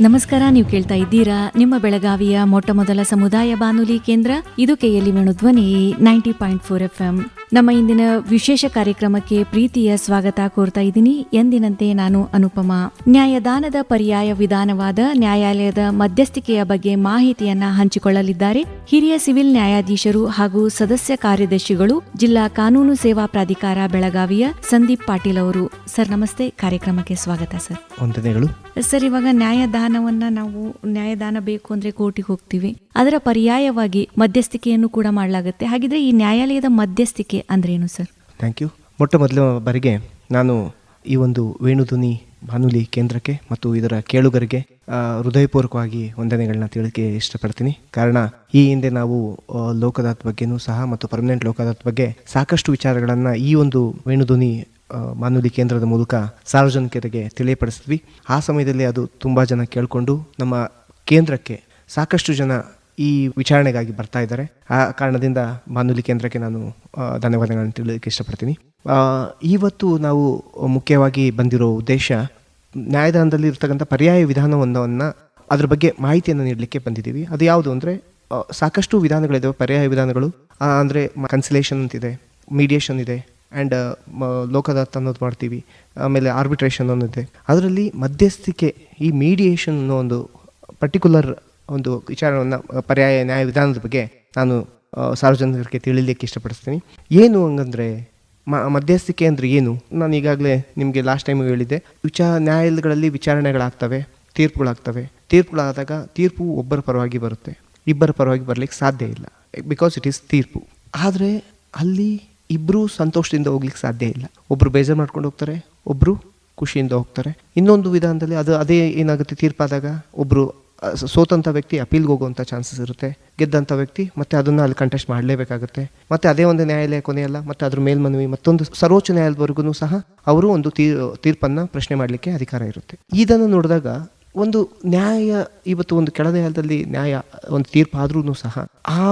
ನಮಸ್ಕಾರ ನೀವು ಕೇಳ್ತಾ ಇದ್ದೀರಾ ನಿಮ್ಮ ಬೆಳಗಾವಿಯ ಮೊಟ್ಟ ಮೊದಲ ಸಮುದಾಯ ಬಾನುಲಿ ಕೇಂದ್ರ ಇದು ಕೈಯಲ್ಲಿ ಧ್ವನಿ ninety point four F M ನಮ್ಮ ಇಂದಿನ ವಿಶೇಷ ಕಾರ್ಯಕ್ರಮಕ್ಕೆ ಪ್ರೀತಿಯ ಸ್ವಾಗತ ಕೋರ್ತಾ ಇದ್ದೀನಿ. ಎಂದಿನಂತೆ ನಾನು ಅನುಪಮ. ನ್ಯಾಯದಾನದ ಪರ್ಯಾಯ ವಿಧಾನವಾದ ನ್ಯಾಯಾಲಯದ ಮಧ್ಯಸ್ಥಿಕೆಯ ಬಗ್ಗೆ ಮಾಹಿತಿಯನ್ನ ಹಂಚಿಕೊಳ್ಳಲಿದ್ದಾರೆ. ಹಿರಿಯ ಸಿವಿಲ್ ನ್ಯಾಯಾಧೀಶರು ಹಾಗೂ ಸದಸ್ಯ ಕಾರ್ಯದರ್ಶಿಗಳು ಜಿಲ್ಲಾ ಕಾನೂನು ಸೇವಾ ಪ್ರಾಧಿಕಾರ ಬೆಳಗಾವಿಯ ಸಂದೀಪ್ ಪಾಟೀಲ್ ಅವರು. ಸರ್ ನಮಸ್ತೆ. ಕಾರ್ಯಕ್ರಮಕ್ಕೆ ಸ್ವಾಗತ ಸರ್. ವಂದನೆಗಳು. ಸರ್ ಇವಾಗ ನ್ಯಾಯದಾನವನ್ನ ನಾವು ನ್ಯಾಯದಾನ ಬೇಕು ಅಂದ್ರೆ ಕೋರ್ಟಿಗೆ ಹೋಗ್ತೀವಿ. ಅದರ ಪರ್ಯಾಯವಾಗಿ ಮಧ್ಯಸ್ಥಿಕೆಯನ್ನು ಕೂಡ ಮಾಡಲಾಗುತ್ತೆ. ಹಾಗಿದ್ರೆ ಈ ನ್ಯಾಯಾಲಯದ ಮಧ್ಯಸ್ಥಿಕೆ ಅಂದ್ರೇನು ಸರ್? ಥ್ಯಾಂಕ್ ಯು ಮೊಟ್ಟ ಮೊದಲ ಬಾರಿಗೆ ನಾನು ಈ ಒಂದು ವೇಣುಧ್ವನಿ ಬಾನುಲಿ ಕೇಂದ್ರಕ್ಕೆ ಮತ್ತು ಇದರ ಕೇಳುಗರಿಗೆ ಹೃದಯಪೂರ್ವಕವಾಗಿ ವಂದನೆಗಳನ್ನ ತಿಳಿಕೆ ಇಷ್ಟಪಡ್ತೀನಿ. ಕಾರಣ, ಈ ಹಿಂದೆ ನಾವು ಲೋಕದಾತ್ ಬಗ್ಗೆನೂ ಸಹ ಮತ್ತು ಪರ್ಮನೆಂಟ್ ಲೋಕದಾತ್ ಬಗ್ಗೆ ಸಾಕಷ್ಟು ವಿಚಾರಗಳನ್ನು ಈ ಒಂದು ವೇಣುಧ್ವನಿ ಆ, ಬಾನುಲಿ ಕೇಂದ್ರದ ಮೂಲಕ ಸಾರ್ವಜನಿಕರಿಗೆ ತಿಳಿಯಪಡಿಸಿದ್ವಿ. ಆ ಸಮಯದಲ್ಲಿ ಅದು ತುಂಬ ಜನ ಕೇಳಿಕೊಂಡು ನಮ್ಮ ಕೇಂದ್ರಕ್ಕೆ ಸಾಕಷ್ಟು ಜನ ಈ ವಿಚಾರಣೆಗಾಗಿ ಬರ್ತಾ ಇದ್ದಾರೆ. ಆ ಕಾರಣದಿಂದ ಬಾನುಲಿ ಕೇಂದ್ರಕ್ಕೆ ನಾನು ಧನ್ಯವಾದಗಳನ್ನು ತಿಳಿಯೋಕ್ಕೆ ಇಷ್ಟಪಡ್ತೀನಿ. ಇವತ್ತು ನಾವು ಮುಖ್ಯವಾಗಿ ಬಂದಿರೋ ಉದ್ದೇಶ ನ್ಯಾಯದಾನದಲ್ಲಿ ಇರ್ತಕ್ಕಂಥ ಪರ್ಯಾಯ ವಿಧಾನವನ್ನು ಅದರ ಬಗ್ಗೆ ಮಾಹಿತಿಯನ್ನು ನೀಡಲಿಕ್ಕೆ ಬಂದಿದ್ದೀವಿ. ಅದು ಯಾವುದು ಅಂದರೆ ಸಾಕಷ್ಟು ವಿಧಾನಗಳಿದ್ದಾವೆ ಪರ್ಯಾಯ ವಿಧಾನಗಳು. ಅಂದರೆ ಕನ್ಸಿಲೇಷನ್ ಅಂತಿದೆ ಮೀಡಿಯೇಷನ್ ಇದೆ ಆ್ಯಂಡ್ ಲೋಕದತ್ತ ಅನ್ನೋದು ಮಾಡ್ತೀವಿ. ಆಮೇಲೆ ಆರ್ಬಿಟ್ರೇಷನ್ ಅನ್ನೋದಿದೆ ಅದರಲ್ಲಿ ಮಧ್ಯಸ್ಥಿಕೆ, ಈ ಮೀಡಿಯೇಷನ್ ಅನ್ನೋ ಒಂದು ಪರ್ಟಿಕ್ಯುಲರ್ ಒಂದು ವಿಚಾರವನ್ನು ಪರ್ಯಾಯ ನ್ಯಾಯ ವಿಧಾನದ ಬಗ್ಗೆ ನಾನು ಸಾರ್ವಜನಿಕರಿಗೆ ತಿಳಿಲಿಕ್ಕೆ ಇಷ್ಟಪಡಿಸ್ತೀನಿ. ಏನು ಹಂಗಂದ್ರೆ, ಮ, ಮಧ್ಯಸ್ಥಿಕೆ ಅಂದರೆ ಏನು? ನಾನು ಈಗಾಗಲೇ ನಿಮಗೆ ಲಾಸ್ಟ್ ಟೈಮ್ ಹೇಳಿದ್ದೆ. ವಿಚಾರ ನ್ಯಾಯಾಲಯಗಳಲ್ಲಿ ವಿಚಾರಣೆಗಳಾಗ್ತವೆ, ತೀರ್ಪುಗಳಾಗ್ತವೆ. ತೀರ್ಪುಗಳಾದಾಗ ತೀರ್ಪು ಒಬ್ಬರ ಪರವಾಗಿ ಬರುತ್ತೆ. ಇಬ್ಬರ ಪರವಾಗಿ ಬರಲಿಕ್ಕೆ ಸಾಧ್ಯ ಇಲ್ಲ. ಬಿಕಾಸ್ ಇಟ್ ಈಸ್ ತೀರ್ಪು. ಆದರೆ ಅಲ್ಲಿ ಇಬ್ಬರು ಸಂತೋಷದಿಂದ ಹೋಗ್ಲಿಕ್ಕೆ ಸಾಧ್ಯ ಇಲ್ಲ. ಒಬ್ಬರು ಬೇಜಾರು ಮಾಡ್ಕೊಂಡು ಹೋಗ್ತಾರೆ ಒಬ್ಬರು ಖುಷಿಯಿಂದ ಹೋಗ್ತಾರೆ. ಇನ್ನೊಂದು ವಿಧಾನದಲ್ಲಿ ಅದು, ಅದೇ ಏನಾಗುತ್ತೆ, ತೀರ್ಪಾದಾಗ ಒಬ್ಬರು ಸೋತಂಥ ವ್ಯಕ್ತಿ ಅಪೀಲ್ಗೆ ಹೋಗುವಂಥ ಚಾನ್ಸಸ್ ಇರುತ್ತೆ. ಗೆದ್ದಂಥ ವ್ಯಕ್ತಿ ಮತ್ತೆ ಅದನ್ನು ಅಲ್ಲಿ ಕಂಟೆಸ್ಟ್ ಮಾಡಲೇಬೇಕಾಗುತ್ತೆ. ಮತ್ತೆ ಅದೇ ಒಂದು ನ್ಯಾಯಾಲಯ ಕೊನೆಯಲ್ಲ, ಮತ್ತೆ ಅದ್ರ ಮೇಲ್ಮನವಿ, ಮತ್ತೊಂದು ಸರ್ವೋಚ್ಚ ನ್ಯಾಯಾಲಯದವರೆಗೂ ಸಹ ಅವರು ಒಂದು ತೀರ್ ತೀರ್ಪನ್ನು ಪ್ರಶ್ನೆ ಮಾಡಲಿಕ್ಕೆ ಅಧಿಕಾರ ಇರುತ್ತೆ. ಇದನ್ನು ನೋಡಿದಾಗ ಒಂದು ನ್ಯಾಯ, ಇವತ್ತು ಒಂದು ಕೆಳ ನ್ಯಾಯಾಲಯದಲ್ಲಿ ನ್ಯಾಯ, ಒಂದು ತೀರ್ಪಾದ್ರೂ ಸಹ ಆ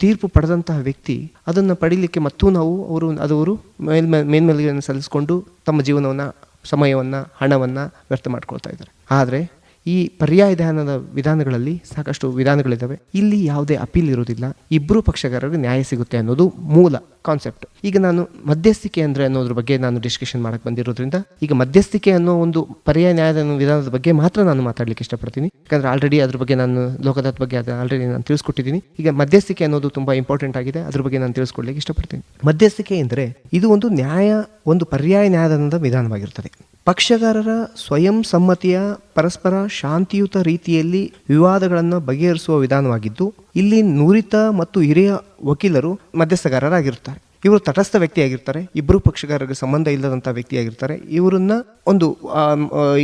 ತೀರ್ಪು ಪಡೆದಂತಹ ವ್ಯಕ್ತಿ ಅದನ್ನು ಪಡೀಲಿಕ್ಕೆ ಮತ್ತೂ ನಾವು ಅವರು ಅದವರು ಮೇಲ್ಮೆ ಮೇಲ್ಮೇಲಿಗೆಯನ್ನು ಸಲ್ಲಿಸಿಕೊಂಡು ತಮ್ಮ ಜೀವನವನ್ನು, ಸಮಯವನ್ನು, ಹಣವನ್ನು ವ್ಯರ್ಥ ಮಾಡ್ಕೊಳ್ತಾ ಇದ್ದಾರೆ. ಆದರೆ ಈ ಪರ್ಯಾಯ ಧ್ಯಾನದ ವಿಧಾನಗಳಲ್ಲಿ ಸಾಕಷ್ಟು ವಿಧಾನಗಳಿದ್ದಾವೆ. ಇಲ್ಲಿ ಯಾವುದೇ ಅಪೀಲ್ ಇರುವುದಿಲ್ಲ. ಇಬ್ಬರು ಪಕ್ಷಗಾರರಿಗೆ ನ್ಯಾಯ ಸಿಗುತ್ತೆ ಅನ್ನೋದು ಮೂಲ. ಕಾನ್ಸೆಪ್ಟ್ ಈಗ ನಾನು ಮಧ್ಯಸ್ಥಿಕೆ ಅಂದರೆ ಅನ್ನೋದ್ರ ಬಗ್ಗೆ ನಾನು ಡಿಸ್ಕಷನ್ ಮಾಡಕ್ಕೆ ಬಂದಿರೋದ್ರಿಂದ, ಈಗ ಮಧ್ಯಸ್ಥಿಕೆ ಅನ್ನೋ ಒಂದು ಪರ್ಯಾಯ ನ್ಯಾಯದ ವಿಧಾನದ ಬಗ್ಗೆ ಮಾತ್ರ ನಾನು ಮಾತಾಡ್ಲಿಕ್ಕೆ ಇಷ್ಟಪಡ್ತೀನಿ. ಯಾಕಂದ್ರೆ ಆಲ್ರೆಡಿ ಅದ್ರ ಬಗ್ಗೆ ನಾನು ಲೋಕದಾತ್ ಬಗ್ಗೆ ಅದು ಆಲ್ರೆಡಿ ನಾನು ತಿಳಿಸ್ಕೊಟ್ಟಿದ್ದೀನಿ. ಈಗ ಮಧ್ಯಸ್ಥಿಕೆ ಅನ್ನೋದು ತುಂಬಾ ಇಂಪಾರ್ಟೆಂಟ್ ಆಗಿದೆ. ಅದ್ರ ಬಗ್ಗೆ ನಾನು ತಿಳಿಸ್ಕೊಡ್ಲಿಕ್ಕೆ ಇಷ್ಟಪಡ್ತೀನಿ. ಮಧ್ಯಸ್ಥಿಕೆ ಎಂದರೆ ಇದು ಒಂದು ನ್ಯಾಯ, ಒಂದು ಪರ್ಯಾಯ ನ್ಯಾಯದಾನದ ವಿಧಾನವಾಗಿರುತ್ತದೆ ಪಕ್ಷಗಾರರ ಸ್ವಯಂ ಸಮ್ಮತಿಯ ಪರಸ್ಪರ ಶಾಂತಿಯುತ ರೀತಿಯಲ್ಲಿ ವಿವಾದಗಳನ್ನು ಬಗೆಹರಿಸುವ ವಿಧಾನವಾಗಿದ್ದು ಇಲ್ಲಿ ನುರಿತ ಮತ್ತು ಹಿರಿಯ ವಕೀಲರು ಮಧ್ಯಸ್ಥಗಾರರಾಗಿರುತ್ತಾರೆ. ಇವರು ತಟಸ್ಥ ವ್ಯಕ್ತಿಯಾಗಿರ್ತಾರೆ, ಇಬ್ಬರು ಪಕ್ಷಗಾರರಿಗೆ ಸಂಬಂಧ ಇಲ್ಲದಂಥ ವ್ಯಕ್ತಿಯಾಗಿರ್ತಾರೆ, ಇವರನ್ನ ಒಂದು